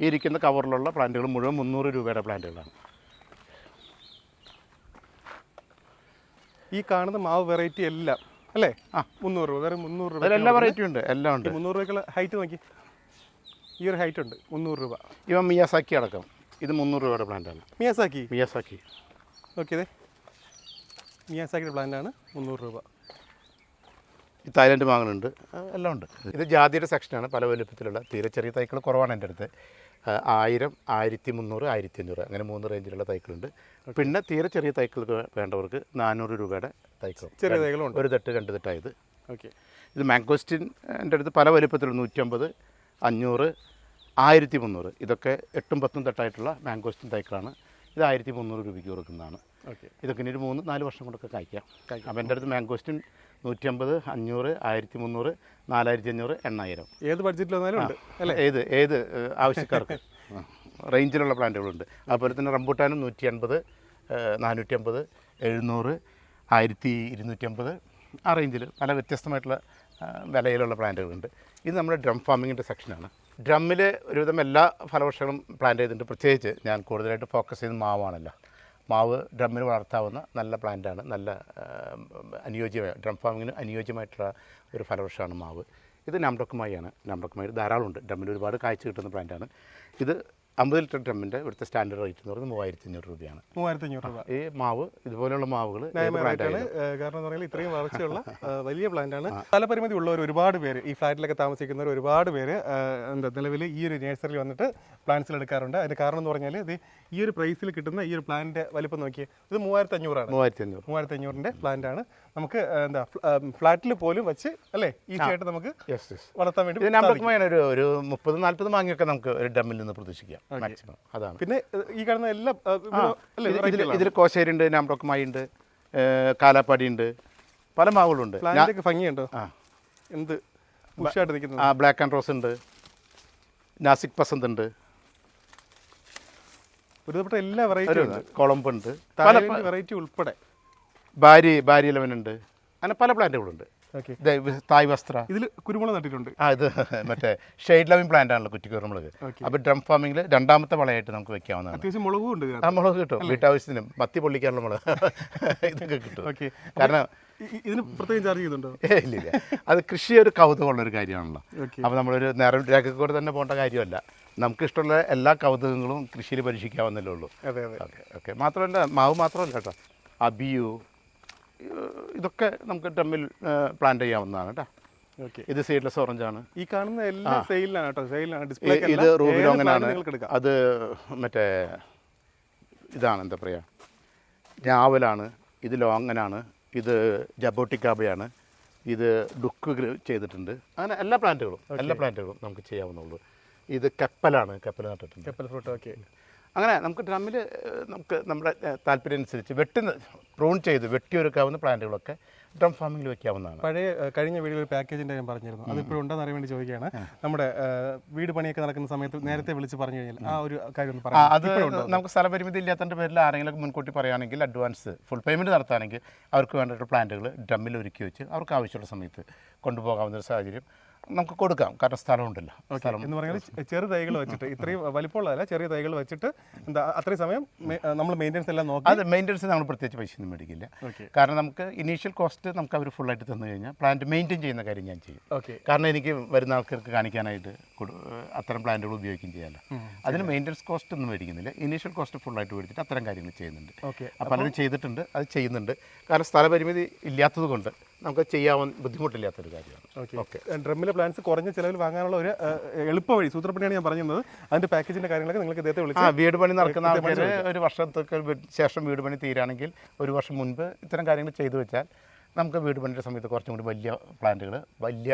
Speaker 2: ഈ ഇരിക്കുന്ന കവറിലുള്ള പ്ലാന്റുകൾ മുഴുവൻ മുന്നൂറ് രൂപയുടെ പ്ലാന്റുകളാണ്
Speaker 1: ഈ കാണുന്ന മാവ് വെറൈറ്റി എല്ലാം അല്ലേ? ആ മുന്നൂറ് രൂപ. വേറെ മുന്നൂറ് രൂപ
Speaker 2: എല്ലാ വെറൈറ്റി ഉണ്ട്. എല്ലാം ഉണ്ട്.
Speaker 1: മുന്നൂറ് രൂപയ്ക്കുള്ള ഹൈറ്റ് നോക്കി. ഈ ഒരു ഹൈറ്റ് ഉണ്ട്. മുന്നൂറ് രൂപ.
Speaker 2: ഇവ മിയാസാക്കി അടക്കം. ഇത് മുന്നൂറ് രൂപയുടെ പ്ലാന്റാണ്
Speaker 1: മിയാസാക്കി?
Speaker 2: മിയാസാക്കി.
Speaker 1: നോക്കിയതേ മിയാസാക്കിയുടെ പ്ലാന്റാണ് മുന്നൂറ് രൂപ.
Speaker 2: ഈ തായ്ലൻഡ് മാങ്ങനുണ്ട്. എല്ലാം ഉണ്ട്. ഇത് ജാതിയുടെ സെക്ഷനാണ് പല വലുപ്പത്തിലുള്ള. തീരെ ചെറിയ തൈകൾ കുറവാണ് എന്റെ അടുത്ത്. ആയിരം ആയിരത്തി മുന്നൂറ് ആയിരത്തി അഞ്ഞൂറ് അങ്ങനെ മൂന്ന് റേഞ്ചിലുള്ള തൈക്കളുണ്ട്. പിന്നെ തീരെ ചെറിയ തൈക്കൾക്ക് വേണ്ടവർക്ക് നാനൂറ് രൂപയുടെ തൈക്കളും.
Speaker 1: ചെറിയ തൈകളുണ്ട്
Speaker 2: ഒരു തട്ട് രണ്ട് തട്ടായത്.
Speaker 1: ഓക്കെ.
Speaker 2: ഇത് മാങ്കോസ്റ്റിന്റെ എന്റെ അടുത്ത് പല വലിപ്പത്തിലും നൂറ്റമ്പത് അഞ്ഞൂറ് ആയിരത്തി മുന്നൂറ് ഇതൊക്കെ എട്ടും പത്തും തട്ടായിട്ടുള്ള മാങ്കോസ്റ്റിൻ തൈക്കളാണ്. ഇത് ആയിരത്തി മുന്നൂറ് രൂപയ്ക്ക് കൊടുക്കുന്നതാണ്.
Speaker 1: ഓക്കെ.
Speaker 2: ഇതൊക്കെ ഇനി ഒരു മൂന്ന് നാല് വർഷം കൊണ്ടൊക്കെ കായ്ക്കാം. അപ്പം എന്റെ അടുത്ത് മാംഗോസ്റ്റിൻ നൂറ്റമ്പത് അഞ്ഞൂറ് ആയിരത്തി മുന്നൂറ് നാലായിരത്തി അഞ്ഞൂറ് എണ്ണായിരം.
Speaker 1: ഏത് ബഡ്ജറ്റിൽ വന്നാലും ഉണ്ട് അല്ലേ?
Speaker 2: ഏത് ഏത് ആവശ്യക്കാർക്ക്. റേഞ്ചിലുള്ള പ്ലാന്റുകളുണ്ട് അതുപോലെ തന്നെ റംബൂട്ടാനും നൂറ്റി അൻപത് നാനൂറ്റി അമ്പത് എഴുന്നൂറ് ആയിരത്തി ഇരുന്നൂറ്റമ്പത് ആ റേഞ്ചിൽ പല വ്യത്യസ്തമായിട്ടുള്ള വിലയിലുള്ള പ്ലാന്റുകളുണ്ട് ഇത് നമ്മുടെ ഡ്രം ഫാമിങ്ങിന്റെ സെക്ഷനാണ് ഡ്രമ്മിൽ ഒരുവിധം എല്ലാ ഫലവൃക്ഷങ്ങളും പ്ലാന്റ് ചെയ്തിട്ടുണ്ട്. പ്രത്യേകിച്ച് ഞാൻ കൂടുതലായിട്ട് ഫോക്കസ് ചെയ്യുന്നത് മാവാണല്ലോ. മാവ് ഡ്രമ്മിൽ വളർത്താവുന്ന നല്ല പ്ലാന്റാണ്. നല്ല അനുയോജ്യമായ ഡ്രം ഫാമിങ്ങിന് അനുയോജ്യമായിട്ടുള്ള ഒരു ഫലവൃക്ഷമാണ് മാവ്. ഇത് നാംഡോക്കുമായിയാണ്. നാംഡോക്കുമായി ധാരാളമുണ്ട്. ഡ്രമ്മിൽ ഒരുപാട് കാഴ്ച കിട്ടുന്ന പ്ലാന്റാണ്. ഇത് അമ്പത് ലിറ്റർ ഡ്രമ്മിന്റെ ഇവിടുത്തെ സ്റ്റാൻഡേർഡ് റേറ്റ് എന്ന് പറയുന്നത് മൂവായിരത്തി അഞ്ഞൂറ് രൂപയാണ്.
Speaker 1: മൂവായിരത്തി അഞ്ഞൂറ് രൂപ
Speaker 2: ഈ മാവ് ഇതുപോലെയുള്ള മാവുകൾ
Speaker 1: കാരണം പറഞ്ഞാൽ ഇത്രയും വളർച്ചയുള്ള വലിയ പ്ലാന്റ് ആണ്. സ്ഥലപരിമിതി ഉള്ളവർ ഒരുപാട് പേര് ഈ ഫ്ലാറ്റിലൊക്കെ താമസിക്കുന്നവർ ഒരുപാട് പേര് എന്താ നിലവിൽ ഈ ഒരു നേഴ്സറിൽ വന്നിട്ട് പ്ലാന്റ്സിൽ എടുക്കാറുണ്ട്. അതിന്റെ കാരണം എന്ന് പറഞ്ഞാൽ ഇത് ഈ ഒരു പ്രൈസിൽ കിട്ടുന്ന ഈ ഒരു പ്ലാന്റിന്റെ വലിപ്പം നോക്കി ഇത് മൂവായിരത്തി അഞ്ഞൂറാണ്
Speaker 2: മൂവായിരത്തി അഞ്ഞൂറ്
Speaker 1: മൂവായിരത്തി അഞ്ഞൂറിന്റെ പ്ലാന്റ് ആണ് നമുക്ക് എന്താ ഫ്ലാറ്റിൽ പോലും വെച്ച് അല്ലേ ഈസി ആയിട്ട് നമുക്ക് വളർത്താൻ വേണ്ടി
Speaker 2: ഒരു ഒരു മുപ്പത് നാൽപ്പത് മാങ്ങയൊക്കെ നമുക്ക് ഒരു ഡമ്മിൽ നിന്ന് പ്രതീക്ഷിക്കാം. മാക്സിമം അതാണ്.
Speaker 1: പിന്നെ ഈ കാണുന്ന എല്ലാം
Speaker 2: ഇതിൽ
Speaker 1: variety
Speaker 2: ഇതിൽ കോശേരി ഉണ്ട് കാലാപ്പാടി ഉണ്ട് പല മാവുകളുണ്ട്.
Speaker 1: ഭംഗിയുണ്ടോ?
Speaker 2: ആ.
Speaker 1: എന്ത്? ഉഷായിട്ട് നിൽക്കുന്നത്
Speaker 2: ആ ബ്ലാക്ക് ആൻഡ് റോസ് ഉണ്ട്. നാസിക് പസന്ത് ഉണ്ട്.
Speaker 1: ഒരുപാട് എല്ലാ വെറൈറ്റി ഉണ്ട്.
Speaker 2: കൊളമ്പ് ഉണ്ട്
Speaker 1: വെറൈറ്റി ഉൾപ്പെടെ.
Speaker 2: ഭാര്യ ഭാര്യ ഇലവൻ ഉണ്ട്. അങ്ങനെ പല പ്ലാന്റുകളുണ്ട് തായ് വസ്ത്ര.
Speaker 1: ഇതിൽ കുരുമുളക് നട്ടിട്ടുണ്ട്.
Speaker 2: ആ ഇത് മറ്റേ ഷെയ്ഡ് ലവിംഗ് പ്ലാന്റ് ആണല്ലോ കുറ്റി
Speaker 1: കുരുമുളക്.
Speaker 2: അപ്പോൾ ഡ്രം ഫാമിംഗിൽ രണ്ടാമത്തെ വളയായിട്ട് നമുക്ക് വെക്കാവുന്നതാണ്.
Speaker 1: അത്യാവശ്യം മുളകും ഉണ്ട്
Speaker 2: ആ മുളക് കിട്ടും. വീട്ടാവശ്യത്തിനും മത്തി പൊള്ളിക്കാനുള്ള മുളക്. ഇതൊക്കെ കിട്ടും. കാരണം
Speaker 1: ഇതിന് പ്രത്യേകം ചാർജ് ചെയ്യുന്നുണ്ടോ?
Speaker 2: ഇല്ല ഇല്ല. അത് കൃഷി ഒരു കൗതുകമുള്ള ഒരു കാര്യമാണല്ലോ. അപ്പോൾ നമ്മളൊരു നേരം കൂടെ തന്നെ പോകേണ്ട കാര്യമല്ല. നമുക്കിഷ്ടമുള്ള എല്ലാ കൗതുകങ്ങളും കൃഷിയിൽ പരീക്ഷിക്കാവുന്നല്ലേ ഉള്ളൂ.
Speaker 1: അതെ അതെ.
Speaker 2: ഓക്കെ ഓക്കെ മാത്രമല്ല മാവ് മാത്രമല്ല കേട്ടോ. അബിയു ഇതൊക്കെ നമുക്ക് ടെമ്മിൽ പ്ലാന്റ് ചെയ്യാവുന്നതാണ് കേട്ടോ.
Speaker 1: ഓക്കെ
Speaker 2: ഇത് സീഡ്ലെസ് ഓറഞ്ച് ആണ്.
Speaker 1: ഈ കാണുന്ന എല്ലാം സെയിലാണ് കേട്ടോ. സെയിലാണ് ഡിസ്പ്ലേ
Speaker 2: ഇത് റൂബിലോങ്ങനാണ്
Speaker 1: നിങ്ങൾക്ക്
Speaker 2: അത് മറ്റേ ഇതാണ് എന്താ പറയുക ഞാവലാണ് ഇത് ലോങ്ങനാണ് ഇത് ജബോട്ടിക്കാബയാണ്. ഇത് ഡുക്ക് ചെയ്തിട്ടുണ്ട്. അങ്ങനെ എല്ലാ പ്ലാന്റുകളും എല്ലാ പ്ലാന്റുകളും നമുക്ക് ചെയ്യാവുന്നുള്ളൂ. ഇത് കപ്പലാണ്. കപ്പൽ നട്ടിട്ടുണ്ട്.
Speaker 1: കപ്പൽ ഫ്രൂട്ട് ഓക്കെ
Speaker 2: അങ്ങനെ നമുക്ക് ഡ്രമ്മിൽ നമുക്ക് നമ്മുടെ താല്പര്യം അനുസരിച്ച് വെട്ടുന്ന പ്രൂൺ ചെയ്ത് വെട്ടിയൊരുക്കാവുന്ന പ്ലാന്റുകളൊക്കെ ഡ്രം ഫാമിംഗിൽ വെക്കാവുന്നതാണ്.
Speaker 1: പഴയ കഴിഞ്ഞ വീടുകൾ പാക്കേജിന്റെ ഞാൻ പറഞ്ഞിരുന്നു. അതിപ്പോഴും ഉണ്ടെന്ന് അറിയാൻ വേണ്ടി ചോദിക്കുകയാണ്. നമ്മുടെ വീട് പണിയൊക്കെ നടക്കുന്ന സമയത്ത് നേരത്തെ വിളിച്ച് പറഞ്ഞു കഴിഞ്ഞാൽ ആ ഒരു കാര്യം പറയാം
Speaker 2: അത് നമുക്ക് സ്ഥലപരിമിതി ഇല്ലാത്തതിന്റെ പേരിൽ ആരെങ്കിലും മുൻകൂട്ടി പറയുകയാണെങ്കിൽ അഡ്വാൻസ് ഫുൾ പേയ്മെന്റ് നടത്തുകയാണെങ്കിൽ അവർക്ക് വേണ്ടിയിട്ട് പ്ലാന്റുകൾ ഡ്രമ്മിൽ ഒരുക്കി വെച്ച് അവർക്ക് ആവശ്യമുള്ള സമയത്ത് കൊണ്ടുപോകാവുന്ന ഒരു സാഹചര്യം നമുക്ക് കൊടുക്കാം. കാരണം സ്ഥലമുണ്ടല്ലോ. സ്ഥലം
Speaker 1: എന്ന് പറഞ്ഞാൽ ചെറിയ ചെറു തൈകൾ വെച്ചിട്ട് ഇത്രയും വലിപ്പമുള്ളതല്ല ചെറിയ തൈകൾ വെച്ചിട്ട് എന്താ അത്രയും സമയം നമ്മൾ മെയിന്റെനൻസ് എല്ലാം നോക്കാം.
Speaker 2: അത് മെയിന്റെനൻസ് നമ്മൾ പ്രത്യേകിച്ച് പൈസ ഒന്നും മേടിക്കില്ല. കാരണം നമുക്ക് ഇനീഷ്യൽ കോസ്റ്റ് നമുക്ക് അവർ ഫുള്ളായിട്ട് തന്നു കഴിഞ്ഞാൽ പ്ലാന്റ് മെയിന്റെയിൻ ചെയ്യുന്ന കാര്യം ഞാൻ ചെയ്യും.
Speaker 1: ഓക്കെ.
Speaker 2: കാരണം എനിക്ക് വരുന്ന ആൾക്കാർക്ക് കാണിക്കാനായിട്ട് അത്തരം പ്ലാന്റുകൾ ഉപയോഗിക്കുകയും ചെയ്യാമല്ലോ. അതിന് മെയിന്റെനൻസ് കോസ്റ്റ് ഒന്നും മേടിക്കുന്നില്ല. ഇനീഷ്യൽ കോസ്റ്റ് ഫുള്ളായിട്ട് മേടിച്ചിട്ട് അത്തരം കാര്യങ്ങൾ ചെയ്യുന്നുണ്ട്.
Speaker 1: ഓക്കെ.
Speaker 2: അപ്പോൾ പലരും ചെയ്തിട്ടുണ്ട് അത് ചെയ്യുന്നുണ്ട്. കാരണം സ്ഥലപരിമിതി ഇല്ലാത്തത് കൊണ്ട് നമുക്ക് ചെയ്യാൻ ബുദ്ധിമുട്ടില്ലാത്തൊരു കാര്യമാണ്.
Speaker 1: ഓക്കെ. ഡ്രമ്മിലെ പ്ലാൻസ് കുറഞ്ഞ ചിലവിൽ വാങ്ങാനുള്ള ഒരു എളുപ്പ വഴി സൂത്രപ്പണിയാണ് ഞാൻ പറഞ്ഞത് അതിന്റെ പാക്കേജിന്റെ കാര്യങ്ങളൊക്കെ നിങ്ങൾക്ക് ഇദ്ദേഹത്തെ
Speaker 2: ആ വീട് പണി നടക്കുന്ന ആൾക്കാർ ഒരു വർഷത്തേക്ക് ശേഷം വീട് പണി തീരാണെങ്കിൽ ഒരു വർഷം മുൻപ് ഇത്തരം കാര്യങ്ങൾ ചെയ്തു വെച്ചാൽ നമുക്ക് വീട് പണിയുടെ സമയത്ത് കുറച്ചും കൂടി വലിയ പ്ലാന്റുകൾ വലിയ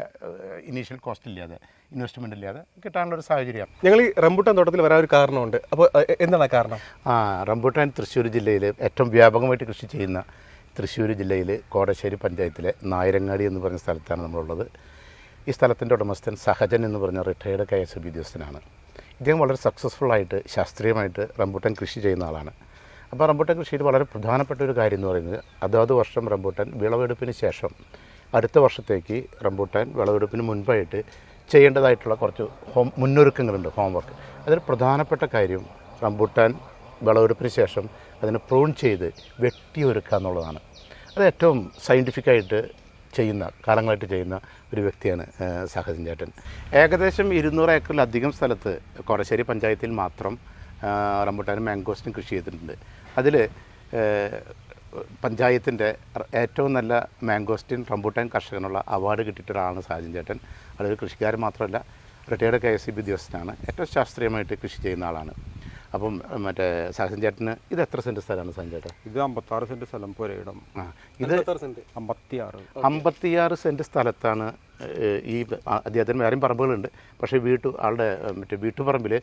Speaker 2: ഇനീഷ്യൽ കോസ്റ്റ് ഇല്ലാതെ ഇൻവെസ്റ്റ്മെന്റ് ഇല്ലാതെ കിട്ടാനുള്ള ഒരു സാഹചര്യം.
Speaker 1: ഞങ്ങൾ ഈ റംബൂട്ടാൻ തോട്ടത്തിൽ വരാൻ ഒരു കാരണമുണ്ട്. അപ്പോൾ എന്താണ് കാരണം?
Speaker 2: ആ റംബൂട്ടാൻ തൃശ്ശൂർ ജില്ലയിൽ ഏറ്റവും വ്യാപകമായിട്ട് കൃഷി ചെയ്യുന്ന തൃശ്ശൂർ ജില്ലയിൽ കോടശ്ശേരി പഞ്ചായത്തിലെ നായരങ്ങാടി എന്ന് പറഞ്ഞ സ്ഥലത്താണ് നമ്മളുള്ളത്. ഈ സ്ഥലത്തിന്റെ ഉടമസ്ഥൻ സഹജൻ എന്ന് പറഞ്ഞ റിട്ടയർഡ് കെ എസ് ബി ഉദ്യോഗസ്ഥനാണ് ഇദ്ദേഹം വളരെ സക്സസ്ഫുള്ളായിട്ട് ശാസ്ത്രീയമായിട്ട് റംബൂട്ടൻ കൃഷി ചെയ്യുന്ന ആളാണ്. അപ്പോൾ റംബൂട്ടൻ കൃഷിയിൽ വളരെ പ്രധാനപ്പെട്ട ഒരു കാര്യം എന്ന് പറയുന്നത് അതാത് വർഷം റംബൂട്ടൻ വിളവെടുപ്പിന് ശേഷം അടുത്ത വർഷത്തേക്ക് റംബൂട്ടൻ വിളവെടുപ്പിന് മുൻപായിട്ട് ചെയ്യേണ്ടതായിട്ടുള്ള കുറച്ച് ഹോം മുന്നൊരുക്കങ്ങളുണ്ട് ഹോംവർക്ക് അതിൽ പ്രധാനപ്പെട്ട കാര്യം റംബൂട്ടാൻ വിളവെടുപ്പിന് ശേഷം അതിനെ പ്രൂൺ ചെയ്ത് വെട്ടിയൊരുക്കുക എന്നുള്ളതാണ്. അത് ഏറ്റവും സയന്റിഫിക്കായിട്ട് ചെയ്യുന്ന കാലങ്ങളായിട്ട് ചെയ്യുന്ന ഒരു വ്യക്തിയാണ് സഹജൻ ചേട്ടൻ. ഏകദേശം ഇരുന്നൂറ് ഏക്കറിലധികം സ്ഥലത്ത് കോടശ്ശേരി പഞ്ചായത്തിൽ മാത്രം റംബൂട്ടാനും മാംഗോസ്റ്റും കൃഷി ചെയ്തിട്ടുണ്ട്. അതിൽ പഞ്ചായത്തിന്റെ ഏറ്റവും നല്ല മാംഗോസ്റ്റിൻ റംബൂട്ടാൻ കർഷകനുള്ള അവാർഡ് കിട്ടിയിട്ടൊരാളാണ് സാജൻ ചേട്ടൻ. അതൊരു കൃഷിക്കാരൻ മാത്രമല്ല retired K S C B ഉദ്യോഗസ്ഥനാണ്. ഏറ്റവും ശാസ്ത്രീയമായിട്ട് കൃഷി ചെയ്യുന്ന ആളാണ്. അപ്പം മറ്റേ സാക്ഷൻ ചേട്ടന് ഇത് എത്ര സെന്റ് സ്ഥലമാണ് സാജൻ ചേട്ടൻ
Speaker 3: ഇത് അമ്പത്താറ് സെന്റ് സ്ഥലം പുരയിടം
Speaker 2: ആ ഇത്
Speaker 3: അമ്പത്തിയാറ്.
Speaker 2: അമ്പത്തിയാറ് സെന്റ് സ്ഥലത്താണ് ഈ അദ്ദേഹത്തിന് വേറെയും പറമ്പുകളുണ്ട്. പക്ഷേ വീട്ടു ആളുടെ മറ്റേ വീട്ടുപറമ്പിൽ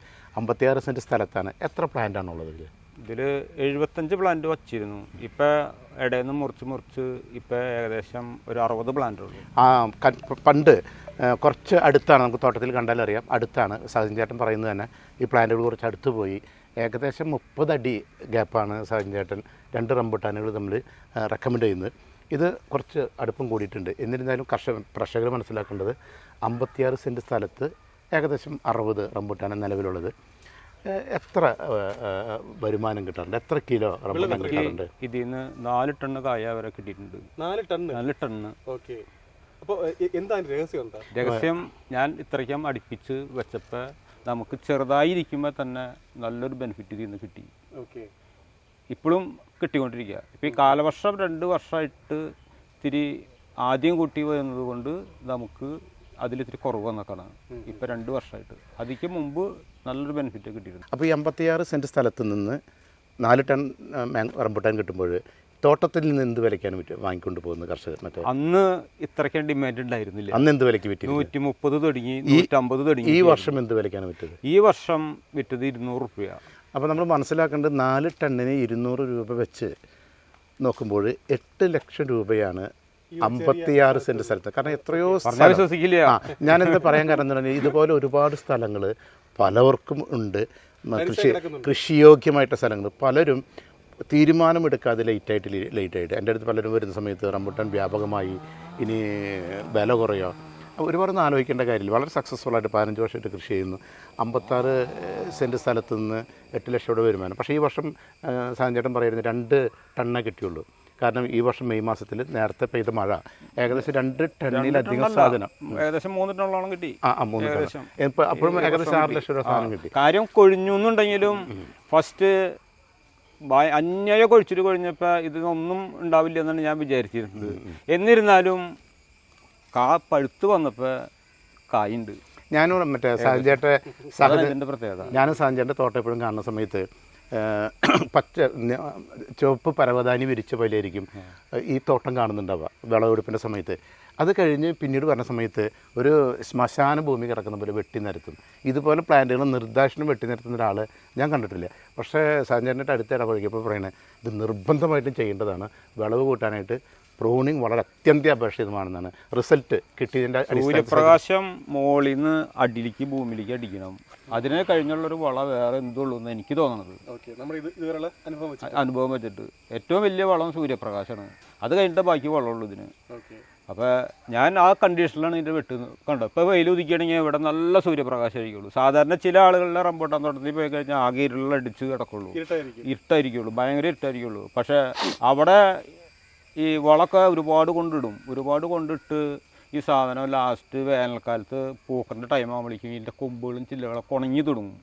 Speaker 2: അമ്പത്തിയാറ് സെന്റ് സ്ഥലത്താണ്. എത്ര പ്ലാന്റാണുള്ളത് ഇതിൽ
Speaker 3: ഇതിൽ എഴുപത്തഞ്ച് പ്ലാന്റ് വച്ചിരുന്നു. ഇപ്പം ഇടയിൽ നിന്ന് മുറിച്ച് മുറിച്ച് ഇപ്പം ഏകദേശം ഒരു അറുപത് പ്ലാന്റ് ഉള്ളൂ.
Speaker 2: ആ പണ്ട് കുറച്ച് അടുത്താണ്. നമുക്ക് തോട്ടത്തിൽ കണ്ടാലറിയാം. അടുത്താണ്. സഹജൻ ചേട്ടൻ പറയുന്നത് തന്നെ ഈ പ്ലാന്റുകൾ കുറച്ച് അടുത്ത് പോയി. ഏകദേശം മുപ്പത് അടി ഗ്യാപ്പാണ് സാജൻ ചേട്ടൻ രണ്ട് റംബുട്ടാനുകൾ തമ്മിൽ റെക്കമെൻഡ് ചെയ്യുന്നത്. ഇത് കുറച്ച് അടുപ്പം കൂടിയിട്ടുണ്ട്. എന്നിരുന്നാലും കർഷക കർഷകർ മനസ്സിലാക്കേണ്ടത് അമ്പത്തിയാറ് സെന്റ് സ്ഥലത്ത് ഏകദേശം അറുപത് റംബുട്ടാണ് നിലവിലുള്ളത്. എത്ര വരുമാനം കിട്ടാറുണ്ട്? എത്ര കിലോ റംബുട്ടാൻ കിട്ടാറുണ്ട്?
Speaker 3: ഇതിൽ നിന്ന് നാല് ടണ്ണ് കായ വരെ കിട്ടിയിട്ടുണ്ട്.
Speaker 1: നാല് ടണ്ണ്?
Speaker 3: നാല് ടണ്ണ്.
Speaker 1: ഓക്കെ. അപ്പോൾ എന്താണ് രഹസ്യം എന്താ?
Speaker 3: രഹസ്യം ഞാൻ ഇത്രയ്ക്കും അടുപ്പിച്ച് വെച്ചപ്പോൾ നമുക്ക് ചെറുതായിരിക്കുമ്പോൾ തന്നെ നല്ലൊരു ബെനിഫിറ്റ് ഇതിൽ നിന്ന് കിട്ടി.
Speaker 1: ഓക്കെ
Speaker 3: ഇപ്പോഴും കിട്ടിക്കൊണ്ടിരിക്കുക ഇപ്പം ഈ കാലവർഷം രണ്ട് വർഷമായിട്ട് ഇത്തിരി ആദ്യം കൂട്ടി വരുന്നത് കൊണ്ട് നമുക്ക് അതിൽ ഇത്തിരി കുറവ് വന്നേക്കാണ് ഇപ്പം രണ്ട് വർഷമായിട്ട് അതിക്ക് മുമ്പ് നല്ലൊരു ബെനിഫിറ്റ് കിട്ടിയിരുന്നു.
Speaker 2: അപ്പോൾ ഈ അമ്പത്തിയാറ് സെന്റ് സ്ഥലത്ത് നിന്ന് നാല് ടൺ റംബുട്ടാൻ കിട്ടുമ്പോൾ തോട്ടത്തിൽ നിന്ന് എന്ത് വിലയ്ക്കാണ് വാങ്ങിക്കൊണ്ട് പോകുന്നത് കർഷകർ? മറ്റേ
Speaker 3: അന്ന് ഇത്രയ്ക്ക് ഡിമാൻഡ് ഉണ്ടായിരുന്നില്ല.
Speaker 2: അന്ന് എന്ത് വിലയ്ക്ക് വിറ്റു
Speaker 3: നൂറ്റി മുപ്പത് തുടങ്ങി നൂറ്റമ്പത് തുടങ്ങി
Speaker 2: ഈ വർഷം എന്ത് വിലയ്ക്കാണ് വിറ്റത്?
Speaker 3: ഈ വർഷം വിറ്റത് ഇരുന്നൂറ് രൂപ
Speaker 2: അപ്പോൾ നമ്മൾ മനസ്സിലാക്കേണ്ടത് നാല് ടണ്ണിന് ഇരുന്നൂറ് രൂപ വെച്ച് നോക്കുമ്പോൾ എട്ട് ലക്ഷം രൂപയാണ് അമ്പത്തിയാറ് സെന്റ് സ്ഥലത്ത്. കാരണം എത്രയോ
Speaker 3: വിശ്വസിക്കില്ല.
Speaker 2: ആ ഞാനെന്താ പറയാൻ കാരണം എന്ന് പറഞ്ഞാൽ ഇതുപോലെ ഒരുപാട് സ്ഥലങ്ങൾ പലവർക്കും ഉണ്ട്. കൃഷി കൃഷിയോഗ്യമായിട്ട് സ്ഥലങ്ങൾ. പലരും തീരുമാനമെടുക്കാതെ ലേറ്റായിട്ട് ലേറ്റായിട്ട് എന്റെ അടുത്ത് പലരും വരുന്ന സമയത്ത് റംബുട്ടാൻ വ്യാപകമായി ഇനി വില കുറയോ? ഒരുപാട് ഒരുപാടൊന്നും ആലോചിക്കേണ്ട കാര്യമില്ല. വളരെ സക്സസ്ഫുൾ ആയിട്ട് പതിനഞ്ച് വർഷമായിട്ട് കൃഷി ചെയ്യുന്നു. അമ്പത്താറ് സെന്റ് സ്ഥലത്ത് നിന്ന് എട്ട് ലക്ഷം രൂപ വരുമാനം. പക്ഷേ ഈ വർഷം സാഞ്ചേട്ടൻ പറയുന്നത് രണ്ട് ടണ്ണേ കിട്ടിയുള്ളൂ. കാരണം ഈ വർഷം മെയ് മാസത്തിൽ നേരത്തെ പെയ്ത മഴ. ഏകദേശം രണ്ട് ടണ്ണിലധികം സാധനം.
Speaker 3: ഏകദേശം മൂന്ന് ടണ്ണോളം കിട്ടി.
Speaker 2: ആ മൂന്ന് ടൺ ഇപ്പം അപ്പോഴും ഏകദേശം ആറ് ലക്ഷം രൂപ സാധനം കിട്ടി.
Speaker 3: കാര്യം കൊഴിഞ്ഞു എന്നുണ്ടെങ്കിലും ഫസ്റ്റ് അന്യായ കൊഴിച്ചിട്ട് കഴിഞ്ഞപ്പോൾ ഇതൊന്നും ഉണ്ടാവില്ല എന്നാണ് ഞാൻ വിചാരിച്ചിരുന്നത്. എന്നിരുന്നാലും കാ പഴുത്ത് വന്നപ്പോൾ കായുണ്ട്.
Speaker 2: ഞാനും മറ്റേ സഹജേട്ടെ
Speaker 3: അതാണ് പ്രത്യേകത.
Speaker 2: ഞാനും സാഞ്ചേട്ടന്റെ തോട്ടം എപ്പോഴും കാണുന്ന സമയത്ത് പച്ച ചുവപ്പ് പരവതാനി വിരിച്ച പോലെ ആയിരിക്കും ഈ തോട്ടം കാണുന്നുണ്ടാവുക വിളവെടുപ്പിന്റെ സമയത്ത്. അത് കഴിഞ്ഞ് പിന്നീട് വരുന്ന സമയത്ത് ഒരു ശ്മശാന ഭൂമി കിടക്കുന്ന പോലെ വെട്ടി നിരത്തും. ഇതുപോലെ പ്ലാന്റുകൾ നിർദ്ദേശം വെട്ടി നിരത്തുന്ന ഒരാൾ ഞാൻ കണ്ടിട്ടില്ല. പക്ഷേ സാഞ്ചേട്ടന്റെ അടുത്ത ഇടപഴകിയപ്പോൾ പറയണേ ഇത് നിർബന്ധമായിട്ടും ചെയ്യേണ്ടതാണ്. വിളവ് കൂട്ടാനായിട്ട് പ്രൂണിങ് വളരെ അത്യന്താപേക്ഷിതമാണെന്നാണ് റിസൾട്ട് കിട്ടിയതിന്റെ
Speaker 3: സൂര്യപ്രകാശം മുകളിൽ നിന്ന് അടിയിലേക്ക് ഭൂമിയിലേക്ക് അടിക്കണം. അതിനെ കഴിഞ്ഞുള്ളൊരു വള വേറെ എന്തുള്ളൂ എന്ന് എനിക്ക് തോന്നുന്നത്
Speaker 1: അനുഭവം വെച്ച്
Speaker 3: അനുഭവം വെച്ചിട്ട്. ഏറ്റവും വലിയ വളം സൂര്യപ്രകാശമാണ് അത് കഴിഞ്ഞിട്ട് ബാക്കി വളമുള്ളൂ ഇതിന്. അപ്പോൾ ഞാൻ ആ കണ്ടീഷനിലാണ് ഇതിന്റെ വെട്ട് കണ്ടത്. ഇപ്പോൾ വെയിൽ ഉദിക്കുകയാണെങ്കിൽ ഇവിടെ നല്ല സൂര്യപ്രകാശം ആയിരിക്കുള്ളൂ സാധാരണ ചില ആളുകളുടെ റംബോട്ടാൻ തോട്ടത്തിൽ പോയി കഴിഞ്ഞാൽ ആകെ അടിച്ച് കിടക്കുള്ളൂ.
Speaker 1: ഇട്ടായിരിക്കുള്ളൂ
Speaker 3: ഇരുട്ടായിരിക്കുള്ളൂ ഭയങ്കര ഇട്ടായിരിക്കുള്ളൂ പക്ഷേ അവിടെ ഈ വളമൊക്കെ ഒരുപാട് കൊണ്ടിടും. ഒരുപാട് കൊണ്ടിട്ട് ഈ സാധനം ലാസ്റ്റ് വേനൽക്കാലത്ത് പൂക്കറിന്റെ ടൈം ആകുമ്പോഴേക്കും ഇതിന്റെ കൊമ്പുകളും ചില്ലകളൊക്കെ ഉണങ്ങി തുടങ്ങും.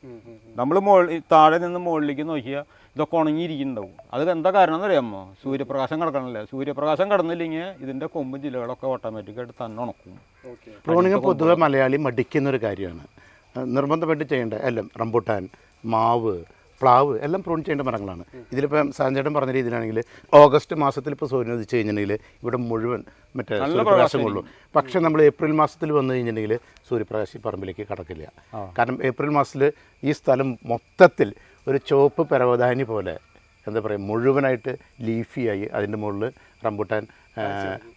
Speaker 3: നമ്മൾ മുകളിൽ താഴെ നിന്ന് മുകളിലേക്ക് നോക്കിയാൽ ഇതൊക്കെ ഉണങ്ങിയിരിക്കുന്നുണ്ടാവും. അത് എന്താ കാരണം എന്നറിയാമോ സൂര്യപ്രകാശം കിടക്കണമല്ലേ സൂര്യപ്രകാശം കിടന്നില്ലെങ്കിൽ ഇതിന്റെ കൊമ്പും ചില്ലകളൊക്കെ ഓട്ടോമാറ്റിക്കായിട്ട് തന്നെ ഉണക്കും.
Speaker 1: ഓക്കെ.
Speaker 2: പ്രൂണിങ് പൊതുവെ മലയാളി മടിക്കുന്ന ഒരു കാര്യമാണ്. നിർബന്ധപ്പെട്ട് നിർബന്ധമായിട്ട് ചെയ്യേണ്ട? എല്ലാം റംബുട്ടാൻ മാവ് പ്ലാവ് എല്ലാം പ്രൂൺ ചെയ്യേണ്ട മരങ്ങളാണ്. ഇതിലിപ്പം സാഞ്ചേട്ടൻ പറഞ്ഞ രീതിയിലാണെങ്കിൽ ഓഗസ്റ്റ് മാസത്തിൽ ഇപ്പോൾ സൂര്യൻ ഉദിച്ചു കഴിഞ്ഞിട്ടുണ്ടെങ്കിൽ ഇവിടെ മുഴുവൻ മറ്റേ സൂര്യപ്രകാശം കൊള്ളു പക്ഷേ നമ്മൾ ഏപ്രിൽ മാസത്തിൽ വന്നു കഴിഞ്ഞിട്ടുണ്ടെങ്കിൽ സൂര്യപ്രകാശം പറമ്പിലേക്ക് കടക്കില്ല. കാരണം ഏപ്രിൽ മാസത്തിൽ ഈ സ്ഥലം മൊത്തത്തിൽ ഒരു ചുവപ്പ് പരവധാനി പോലെ എന്താ പറയുക മുഴുവനായിട്ട് ലീഫിയായി അതിന്റെ മുകളിൽ റംബുട്ടാൻ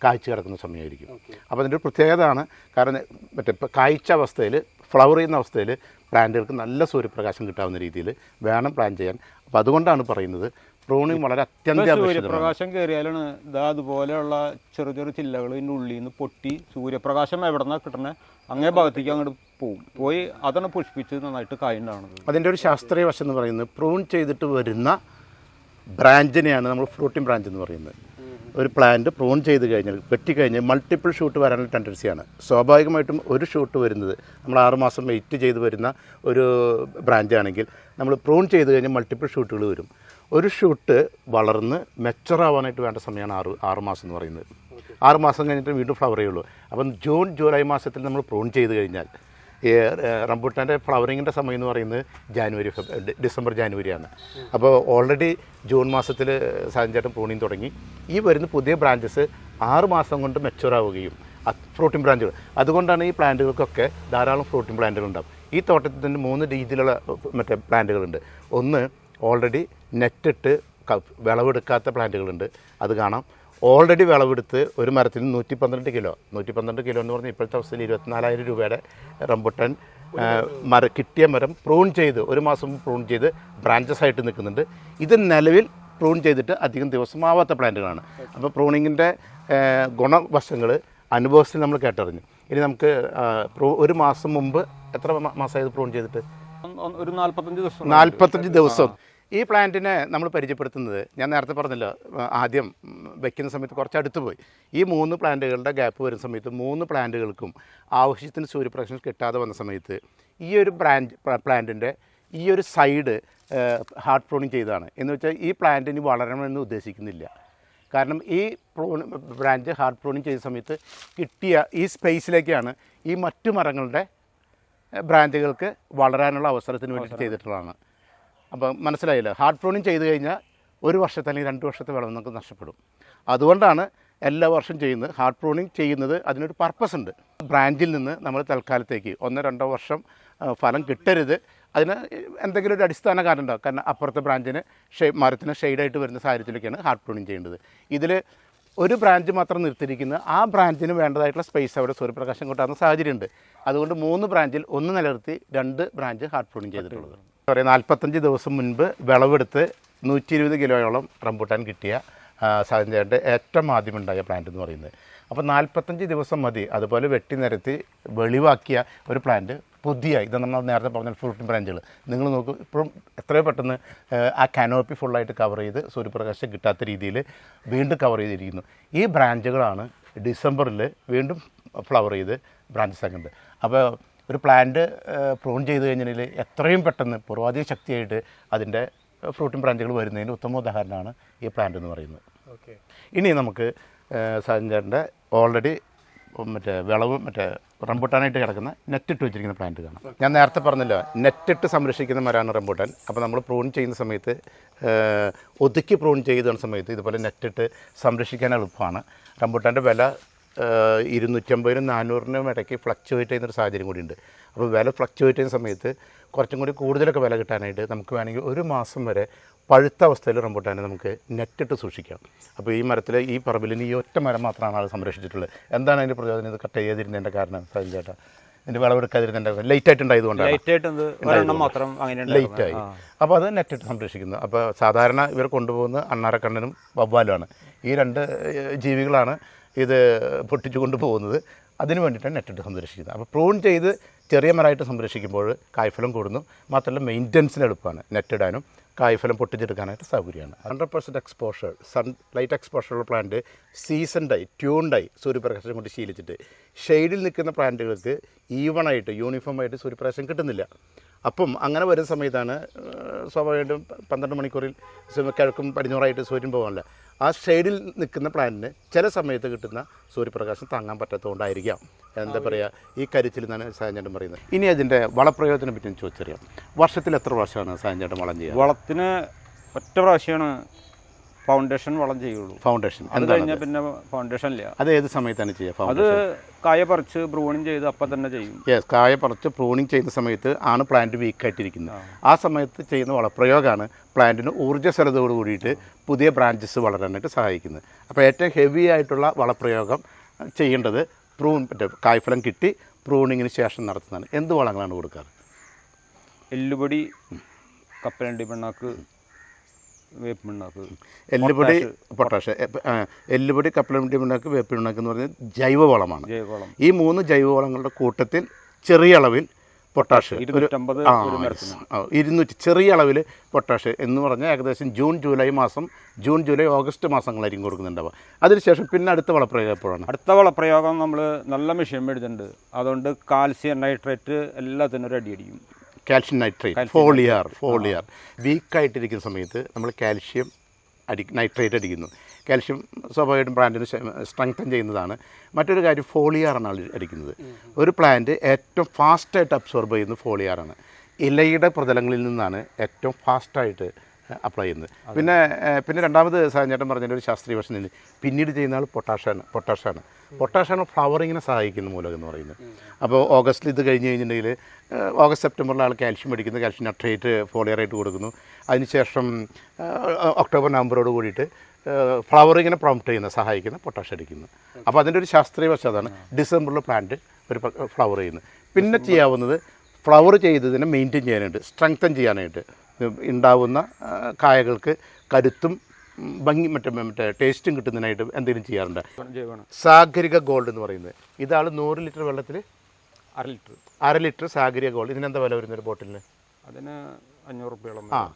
Speaker 2: കാഴ്ച കിടക്കുന്ന സമയമായിരിക്കും. അപ്പോൾ അതിന്റെ ഒരു പ്രത്യേകതയാണ് കാരണം മറ്റേ കായ്ച്ച അവസ്ഥയിൽ ഫ്ലവർ ചെയ്യുന്ന അവസ്ഥയിൽ പ്ലാന്റുകൾക്ക് നല്ല സൂര്യപ്രകാശം കിട്ടാവുന്ന രീതിയിൽ വേണം പ്ലാൻ ചെയ്യാൻ. അപ്പോൾ അതുകൊണ്ടാണ് പറയുന്നത്. പ്രൂണിങ് വളരെ അത്യന്താപേക്ഷിതമാണ്.
Speaker 3: സൂര്യപ്രകാശം കയറിയാലാണ് ഇതാ അതുപോലെയുള്ള ചെറു ചെറു ചില്ലകൾ ഇതിന്റെ ഉള്ളിൽ നിന്ന് പൊട്ടി സൂര്യപ്രകാശം എവിടെ നിന്നാണ് കിട്ടണേ അങ്ങേ ഭാഗത്തേക്ക് അങ്ങോട്ട് പോവും. പോയി അതാണ് പുഷ്പിച്ച് നന്നായിട്ട് കായുണ്ടാവുന്നത്
Speaker 2: അതിന്റെ ഒരു ശാസ്ത്രീയ വശം എന്ന് പറയുന്നത് പ്രൂൺ ചെയ്തിട്ട് വരുന്ന ബ്രാഞ്ചിനെയാണ് നമ്മൾ ഫ്രൂട്ടിംഗ് ബ്രാഞ്ച് എന്ന് പറയുന്നത്. ഒരു പ്ലാന്റ് പ്രൂൺ ചെയ്ത് കഴിഞ്ഞാൽ വെട്ടിക്കഴിഞ്ഞ് മൾട്ടിപ്പിൾ ഷൂട്ട് വരാനുള്ള ടെൻഡൻസിയാണ് സ്വാഭാവികമായിട്ടും ഒരു ഷൂട്ട് വരുന്നത് നമ്മൾ ആറുമാസം വെയിറ്റ് ചെയ്ത് വരുന്ന ഒരു ബ്രാഞ്ച് ആണെങ്കിൽ നമ്മൾ പ്രൂൺ ചെയ്ത് കഴിഞ്ഞാൽ മൾട്ടിപ്പിൾ ഷൂട്ടുകൾ വരും. ഒരു ഷൂട്ട് വളർന്ന് മെച്ചറാവാനായിട്ട് വേണ്ട സമയമാണ് ആറ് ആറുമാസം എന്ന് പറയുന്നത്. ആറുമാസം കഴിഞ്ഞിട്ട് വീണ്ടും ഫ്ലവർ ചെയ്യുള്ളൂ. അപ്പം ജൂൺ ജൂലൈ മാസത്തിൽ നമ്മൾ പ്രൂൺ ചെയ്ത് കഴിഞ്ഞാൽ ഈ റംബൂട്ടാന്റെ ഫ്ലവറിങ്ങിന്റെ സമയം എന്ന് പറയുന്നത് ജാനുവരി ഡിസംബർ ജാനുവരിയാണ്. അപ്പോൾ ഓൾറെഡി ജൂൺ മാസത്തിൽ സാഞ്ചേട്ടൻ പ്രൂണിങ് തുടങ്ങി. ഈ വരുന്ന പുതിയ ബ്രാഞ്ചസ് ആറ് മാസം കൊണ്ട് മെച്ചുവർ ആവുകയും ഫ്രൂട്ടിംഗ് ബ്രാഞ്ചുകൾ. അതുകൊണ്ടാണ് ഈ പ്ലാന്റുകൾക്കൊക്കെ ധാരാളം ഫ്രൂട്ടിംഗ് പ്ലാന്റുകൾ ഉണ്ടാവും. ഈ തോട്ടത്തിൽ തന്നെ മൂന്ന് രീതിയിലുള്ള മറ്റേ പ്ലാന്റുകളുണ്ട്. ഒന്ന് ഓൾറെഡി നെറ്റിട്ട് വിളവെടുക്കാത്ത പ്ലാന്റുകളുണ്ട്. അത് കാണാം. ഓൾറെഡി വിളവെടുത്ത് ഒരു മരത്തിൽ നൂറ്റി പന്ത്രണ്ട് കിലോ. നൂറ്റി പന്ത്രണ്ട് കിലോ എന്ന് പറഞ്ഞാൽ ഇപ്പോഴത്തെ അവസ്ഥയിൽ ഇരുപത്തിനാലായിരം രൂപയുടെ റംബുട്ടൻ മര കിട്ടിയ മരം പ്രൂൺ ചെയ്ത് ഒരു മാസം പ്രൂൺ ചെയ്ത് ബ്രാഞ്ചസ് ആയിട്ട് നിൽക്കുന്നുണ്ട്. ഇത് നിലവിൽ പ്രൂൺ ചെയ്തിട്ട് അധികം ദിവസമാവാത്ത പ്ലാന്റുകളാണ്. അപ്പോൾ പ്രൂണിങ്ങിന്റെ ഗുണവശങ്ങൾ അനുഭവത്തിൽ നമ്മൾ കേട്ടറിഞ്ഞു. ഇനി നമുക്ക് ഒരു മാസം മുമ്പ് എത്ര മാസമായത് പ്രൂൺ ചെയ്തിട്ട്?
Speaker 3: ഒരു നാല്പത്തഞ്ച് ദിവസം
Speaker 2: നാൽപ്പത്തഞ്ച് ദിവസം. ഈ പ്ലാന്റിനെ നമ്മൾ പരിചയപ്പെടുത്തുന്നത് ഞാൻ നേരത്തെ പറഞ്ഞല്ലോ ആദ്യം വയ്ക്കുന്ന വെക്കുന്ന സമയത്ത് കുറച്ച് അടുത്ത് പോയി. ഈ മൂന്ന് പ്ലാന്റുകളുടെ ഗ്യാപ്പ് വരുന്ന സമയത്ത് മൂന്ന് പ്ലാന്റുകൾക്കും ആവശ്യത്തിന് സൂര്യപ്രകാശം കിട്ടാതെ വന്ന സമയത്ത് ഈ ഒരു ബ്രാഞ്ച് പ്ലാന്റിന്റെ ഈ ഒരു സൈഡ് ഹാർഡ് പ്രൂണിങ് ചെയ്താണ് എന്ന് വെച്ചാൽ ഈ പ്ലാന്റിന് വളരണമെന്ന് ഉദ്ദേശിക്കുന്നില്ല. കാരണം ഈ പ്രൂൺ ബ്രാഞ്ച് ഹാർഡ് പ്രൂണിങ് ചെയ്ത സമയത്ത് കിട്ടിയ ഈ സ്പേസിലേക്കാണ് ഈ മറ്റു മരങ്ങളുടെ ബ്രാഞ്ചുകൾക്ക് വളരാനുള്ള അവസരത്തിന് വേണ്ടി ചെയ്തിട്ടുള്ളതാണ്. അപ്പം മനസ്സിലായില്ല? ഹാർഡ് പ്രൂണിങ് ചെയ്ത് കഴിഞ്ഞാൽ ഒരു വർഷത്തെ അല്ലെങ്കിൽ രണ്ട് വർഷത്തെ വിളവ് നമുക്ക് നഷ്ടപ്പെടും. അതുകൊണ്ടാണ് എല്ലാ വർഷം ചെയ്യുന്നത്. ഹാർഡ് പ്രൂണിങ് ചെയ്യുന്നത് അതിനൊരു പർപ്പസ് ഉണ്ട്. ബ്രാഞ്ചിൽ നിന്ന് നമ്മൾ തൽക്കാലത്തേക്ക് ഒന്നോ രണ്ടോ വർഷം ഫലം കിട്ടരുത്. അതിന് എന്തെങ്കിലും ഒരു അടിസ്ഥാന കാരണം ഉണ്ടാവും. കാരണം അപ്പുറത്തെ ബ്രാഞ്ചിന് ഷെ മരത്തിന് ഷെയ്ഡായിട്ട് വരുന്ന സാഹചര്യത്തിലൊക്കെയാണ് ഹാർഡ് പ്രൂണിങ് ചെയ്യേണ്ടത്. ഇതിൽ ഒരു ബ്രാഞ്ച് മാത്രം നിർത്തിയിരിക്കുന്നത് ആ ബ്രാഞ്ചിന് വേണ്ടതായിട്ടുള്ള സ്പേസ് അവിടെ സൂര്യപ്രകാശം കൊണ്ടാകുന്ന സാഹചര്യമുണ്ട്. അതുകൊണ്ട് മൂന്ന് ബ്രാഞ്ചിൽ ഒന്ന് നിലനിർത്തി രണ്ട് ബ്രാഞ്ച് ഹാർഡ് പ്രൂണിങ് ചെയ്തിട്ടുള്ളത്. പറയുക നാൽപ്പത്തഞ്ച് ദിവസം മുൻപ് വിളവെടുത്ത് നൂറ്റി ഇരുപത് കിലോയോളം റംബൂട്ടാൻ കിട്ടിയ സാധനത്തിന്റെ ഏറ്റവും ആദ്യമുണ്ടായ പ്ലാന്റ് എന്ന് പറയുന്നത്. അപ്പോൾ നാൽപ്പത്തഞ്ച് ദിവസം മതി. അതുപോലെ വെട്ടി നിരത്തി വെളിവാക്കിയ ഒരു പ്ലാന്റ് പുതിയ ഇത് നമ്മൾ നേരത്തെ പറഞ്ഞ ഫ്രൂട്ടിൻ ബ്രാഞ്ചുകൾ നിങ്ങൾ നോക്കൂ ഇപ്പോഴും എത്രയോ പെട്ടെന്ന് ആ കാനോപ്പി ഫുള്ളായിട്ട് കവർ ചെയ്ത് സൂര്യപ്രകാശം കിട്ടാത്ത രീതിയിൽ വീണ്ടും കവർ ചെയ്തിരിക്കുന്നു. ഈ ബ്രാഞ്ചുകളാണ് ഡിസംബറിൽ വീണ്ടും ഫ്ലവർ ചെയ്ത് ബ്രാഞ്ചസ് ആക്കുന്നത് അപ്പോൾ ഒരു പ്ലാന്റ് പ്രൂൺ ചെയ്ത് കഴിഞ്ഞാൽ എത്രയും പെട്ടെന്ന് പൂർവാധിക ശക്തിയായിട്ട് അതിന്റെ ഫ്രൂട്ടിൻ ബ്രാഞ്ചുകൾ വരുന്നതിന് ഉത്തമ ഉദാഹരണമാണ് ഈ പ്ലാന്റ് എന്ന് പറയുന്നത്.
Speaker 1: ഓക്കെ.
Speaker 2: ഇനി നമുക്ക് സാഞ്ചേട്ടന്റെ ഓൾറെഡി മറ്റേ വിളവ് മറ്റേ റംബൂട്ടാനായിട്ട് കിടക്കുന്ന നെറ്റിട്ട് വെച്ചിരിക്കുന്ന പ്ലാന്റ് കാണാം. ഞാൻ നേരത്തെ പറഞ്ഞല്ലോ നെറ്റിട്ട് സംരക്ഷിക്കുന്ന മരമാണ് റംബൂട്ടാൻ. അപ്പോൾ നമ്മൾ പ്രൂൺ ചെയ്യുന്ന സമയത്ത് ഒതുക്കി പ്രൂൺ ചെയ്യുന്ന സമയത്ത് ഇതുപോലെ നെറ്റിട്ട് സംരക്ഷിക്കാൻ എളുപ്പമാണ്. റംബൂട്ടാന്റെ വില ഇരുന്നൂറ്റമ്പതിനും നാനൂറിനും ഇടയ്ക്ക് ഫ്ലക്ച്വേറ്റ് ചെയ്യുന്നൊരു സാഹചര്യം കൂടിയുണ്ട്. അപ്പോൾ വില ഫ്ലക്ച്വേറ്റ് ചെയ്യുന്ന സമയത്ത് കുറച്ചും കൂടി കൂടുതലൊക്കെ വില കിട്ടാനായിട്ട് നമുക്ക് വേണമെങ്കിൽ ഒരു മാസം വരെ പഴുത്ത അവസ്ഥയിൽ റംബൂട്ടാനെ നമുക്ക് നെറ്റിട്ട് സൂക്ഷിക്കാം. അപ്പോൾ ഈ മരത്തിൽ ഈ പറമ്പിൽ ഈ ഒറ്റ മരം മാത്രമാണ് ആൾ സംരക്ഷിച്ചിട്ടുള്ളത്. എന്താണ് അതിന്റെ പ്രചോദനം ഇത് കട്ട് ചെയ്തിരുന്നതിന്റെ കാരണം സാജൻ ചേട്ടാ. ഇതിന്റെ വിളവെടുക്കാതിരുന്നതിന്റെ ലേറ്റ് ആയിട്ടുണ്ടായതുകൊണ്ടാണ്
Speaker 3: ലേറ്റ്
Speaker 2: ആയി അപ്പോൾ അത് നെറ്റിട്ട് സംരക്ഷിക്കുന്നു. അപ്പോൾ സാധാരണ ഇവർ കൊണ്ടുപോകുന്ന അണ്ണാറക്കണ്ണനും വവ്വാലുമാണ്. ഈ രണ്ട് ജീവികളാണ് ഇത് പൊട്ടിച്ചു കൊണ്ടുപോകുന്നത്. അതിന് വേണ്ടിയിട്ടാണ് നെറ്റിട്ട് സംരക്ഷിക്കുന്നത്. അപ്പോൾ പ്രൂൺ ചെയ്ത് ചെറിയ മരമായിട്ട് സംരക്ഷിക്കുമ്പോൾ കായ്ഫലം കൂടുന്നു. മാത്രമല്ല മെയിന്റനൻസിന് എളുപ്പമാണ്. നെറ്റിടാനും കായ്ഫലം പൊട്ടിച്ചെടുക്കാനായിട്ട് സൗകര്യമാണ്. Hundred percent exposure sun light എക്സ്പോഷറുള്ള plant സീസൺഡായി ട്യൂൺഡായി സൂര്യപ്രകാശം കൊണ്ട് ശീലിച്ചിട്ട് ഷെയ്ഡിൽ നിൽക്കുന്ന പ്ലാന്റുകൾക്ക് ഈവണായിട്ട് യൂണിഫോമായിട്ട് സൂര്യപ്രകാശം കിട്ടുന്നില്ല. അപ്പം അങ്ങനെ വരുന്ന സമയത്താണ് സ്വാഭാവികമായിട്ടും പന്ത്രണ്ട് മണിക്കൂറിൽ കിഴക്കും പടിഞ്ഞൂറായിട്ട് സൂര്യൻ പോകാനല്ല ആ ഷെയ്ഡിൽ നിൽക്കുന്ന പ്ലാന്റിന് ചില സമയത്ത് കിട്ടുന്ന സൂര്യപ്രകാശം താങ്ങാൻ പറ്റാത്തതുകൊണ്ടായിരിക്കാം. എന്താ പറയുക ഈ കരിച്ചിൽ നിന്നാണ് സായഞ്ചേട്ടൻ പറയുന്നത്. ഇനി അതിന്റെ വളപ്രയോജനം പറ്റി ചോദിച്ചറിയാം. വർഷത്തിൽ എത്ര പ്രാവശ്യമാണ് സായഞ്ചേട്ടൻ വളം ചെയ്യുക?
Speaker 3: വളത്തിന് ഒറ്റ പ്രാവശ്യമാണ് ഫൗണ്ടേഷൻ വളം ചെയ്യുള്ളൂ.
Speaker 2: ഫൗണ്ടേഷൻ
Speaker 3: അത് കഴിഞ്ഞാൽ പിന്നെ ഫൗണ്ടേഷൻ ഇല്ല.
Speaker 2: അത് ഏത് സമയത്താണ് ചെയ്യുക
Speaker 3: അത് കായ പറിച്ച് ബ്രൂണിങ് ചെയ്ത് അപ്പം തന്നെ ചെയ്യും.
Speaker 2: യെസ് കായ പറിച്ച് പ്രൂണിങ് ചെയ്യുന്ന സമയത്ത് ആണ് പ്ലാന്റ് വീക്കായിട്ടിരിക്കുന്നത് ആ. സമയത്ത് ചെയ്യുന്ന വളപ്രയോഗമാണ് പ്ലാന്റിന് ഊർജസ്വലതയോട് കൂടിയിട്ട് പുതിയ ബ്രാഞ്ചസ് വളരാനായിട്ട് സഹായിക്കുന്നത്. അപ്പോൾ ഏറ്റവും ഹെവി ആയിട്ടുള്ള വളപ്രയോഗം ചെയ്യേണ്ടത് പ്രൂൺ മറ്റേ കായ്ഫലം കിട്ടി പ്രൂണിങ്ങിന് ശേഷം നടത്തുന്നതാണ്. എന്ത് വളങ്ങളാണ് കൊടുക്കാറ്?
Speaker 3: എല്ലുപൊടി കപ്പലണ്ടി പിണ്ണാക്ക് വേപ്പ് പിണ്ണാക്ക്
Speaker 2: എല്ലുപൊടി പൊട്ടാഷ് എല്ലുപൊടി കപ്പലമിട്ടി പിണ്ണാക്ക് വേപ്പിണ്ണാക്ക് എന്ന് പറഞ്ഞാൽ ജൈവവളമാണ്.
Speaker 3: ജൈവവളം.
Speaker 2: ഈ മൂന്ന് ജൈവവളങ്ങളുടെ കൂട്ടത്തിൽ ചെറിയ അളവിൽ പൊട്ടാഷ്. ഇരുന്നൂറ്റി ചെറിയ അളവിൽ പൊട്ടാഷ് എന്ന് പറഞ്ഞാൽ ഏകദേശം ജൂൺ ജൂലൈ മാസം ജൂൺ ജൂലൈ ഓഗസ്റ്റ് മാസങ്ങളായിരിക്കും കൊടുക്കുന്നുണ്ടാവുക. അതിനുശേഷം പിന്നെ അടുത്ത വളപ്രയോഗം എപ്പോഴാണ്
Speaker 3: അടുത്ത വളപ്രയോഗം നമ്മൾ നല്ല മെഷീൻ മേടിച്ചിട്ടുണ്ട്. അതുകൊണ്ട് കാൽസ്യം നൈട്രേറ്റ് എല്ലാത്തിനും ഒരു അടി അടിക്കും
Speaker 2: കാൽഷ്യം നൈട്രേറ്റ് ഫോളിയാർ ഫോളിയാർ. വീക്കായിട്ടിരിക്കുന്ന സമയത്ത് നമ്മൾ കാൽഷ്യം അടി നൈട്രേറ്റ് അടിക്കുന്നു. കാൽഷ്യം സ്വാഭാവികമായിട്ടും പ്ലാന്റിന് സ്ട്രെങ്തൻ ചെയ്യുന്നതാണ്. മറ്റൊരു കാര്യം ഫോളിയാറാണ് അടിക്കുന്നത്. ഒരു പ്ലാന്റ് ഏറ്റവും ഫാസ്റ്റായിട്ട് അബ്സോർബ് ചെയ്യുന്നത് ഫോളിയാറാണ്. ഇലയുടെ പ്രതലങ്ങളിൽ നിന്നാണ് ഏറ്റവും ഫാസ്റ്റായിട്ട് അപ്ലൈ ചെയ്യുന്നത്. പിന്നെ പിന്നെ രണ്ടാമത് സാഞ്ചേട്ടൻ പറഞ്ഞതിന്റെ ഒരു ശാസ്ത്രീയ നിന്ന് പിന്നീട് ചെയ്യുന്ന ആൾ പൊട്ടാഷാണ് പൊട്ടാഷാണ് പൊട്ടാഷാണ് ഫ്ലവറിങ്ങിനെ സഹായിക്കുന്ന മൂലകം എന്ന് പറയുന്നത്. അപ്പോൾ ഓഗസ്റ്റിൽ ഇത് കഴിഞ്ഞ് കഴിഞ്ഞിട്ടുണ്ടെങ്കിൽ ഓഗസ്റ്റ് സെപ്റ്റംബറിൽ ആൾ കാൽഷ്യം മേടിക്കുന്നു കാൽഷ്യം നട്രേറ്റ് ഫോളിയറായിട്ട് കൊടുക്കുന്നു. അതിനുശേഷം ഒക്ടോബർ നവംബറോട് കൂടിയിട്ട് ഫ്ലവറിങ്ങിനെ പ്രോംപ്റ്റ് ചെയ്യുന്ന സഹായിക്കുന്ന പൊട്ടാഷ് അടിക്കുന്നു. അപ്പോൾ അതിന്റെ ഒരു ശാസ്ത്രീയ വശം അതാണ് ഡിസംബറിൽ പ്ലാന്റ് ഒരു ഫ്ലവർ ചെയ്യുന്നത്. പിന്നെ ചെയ്യാവുന്നത് ഫ്ലവർ ചെയ്തതിനെ മെയിന്റെയിൻ ചെയ്യാനായിട്ട് സ്ട്രെങ്തൻ ചെയ്യാനായിട്ട് ഉണ്ടാവുന്ന കായകൾക്ക് കരുത്തും ഭംഗി മറ്റേ മറ്റേ ടേസ്റ്റും കിട്ടുന്നതിനായിട്ട് എന്തെങ്കിലും ചെയ്യാറുണ്ട്? സാഗരിക ഗോൾഡ് എന്ന് പറയുന്നത്. ഇതാൾ നൂറ് ലിറ്റർ വെള്ളത്തിൽ
Speaker 3: അര ലിറ്റർ.
Speaker 2: അര ലിറ്റർ സാഗരിക ഗോൾഡ്. ഇതിനെന്താ വില വരുന്ന ഒരു ബോട്ടിലിന്?
Speaker 3: അതിന് അഞ്ഞൂറ് രൂപയോളം
Speaker 2: ആ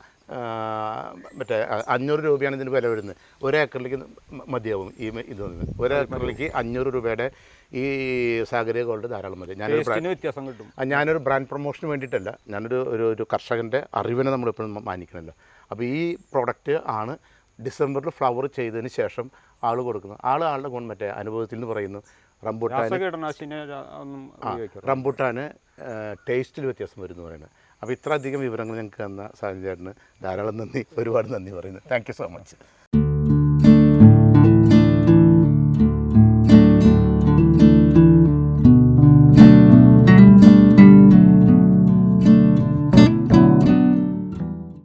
Speaker 2: മറ്റേ അഞ്ഞൂറ് രൂപയാണ് ഇതിന് വില വരുന്നത്. ഒരു ഏക്കറിലേക്ക് മ- മതിയാവും ഈ ഇത് വന്നത്. ഒരു ഏക്കറിലേക്ക് അഞ്ഞൂറ് രൂപയുടെ ഈ സാഗരിക ഗോൾഡ് ധാരാളം മതി. ഞാനൊരു
Speaker 3: വ്യത്യാസം കിട്ടും.
Speaker 2: ഞാനൊരു ബ്രാൻഡ് പ്രൊമോഷന് വേണ്ടിയിട്ടല്ല. ഞാനൊരു ഒരു ഒരു കർഷകന്റെ അറിവിനെ നമ്മളിപ്പോഴും മാനിക്കണമല്ലോ അപ്പോൾ ഈ പ്രോഡക്റ്റ് ആണ് ഡിസംബറിൽ ഫ്ലവർ ചെയ്തതിന് ശേഷം ആൾ കൊടുക്കുന്നു. ആൾ ആളുടെ ഗുണം മറ്റേ അനുഭവത്തിൽ നിന്ന് പറയുന്നു. റംബുട്ടാൻ റംബൂട്ടാന് ടേസ്റ്റിൽ വ്യത്യാസം വരുന്നു പറയുന്നത് അപ്പോൾ ഇത്രയധികം വിവരങ്ങൾ ഞങ്ങൾക്ക് തന്ന സാഹചര്യത്തിന് ധാരാളം നന്ദി ഒരുപാട് നന്ദി പറയുന്നു. Thank you so much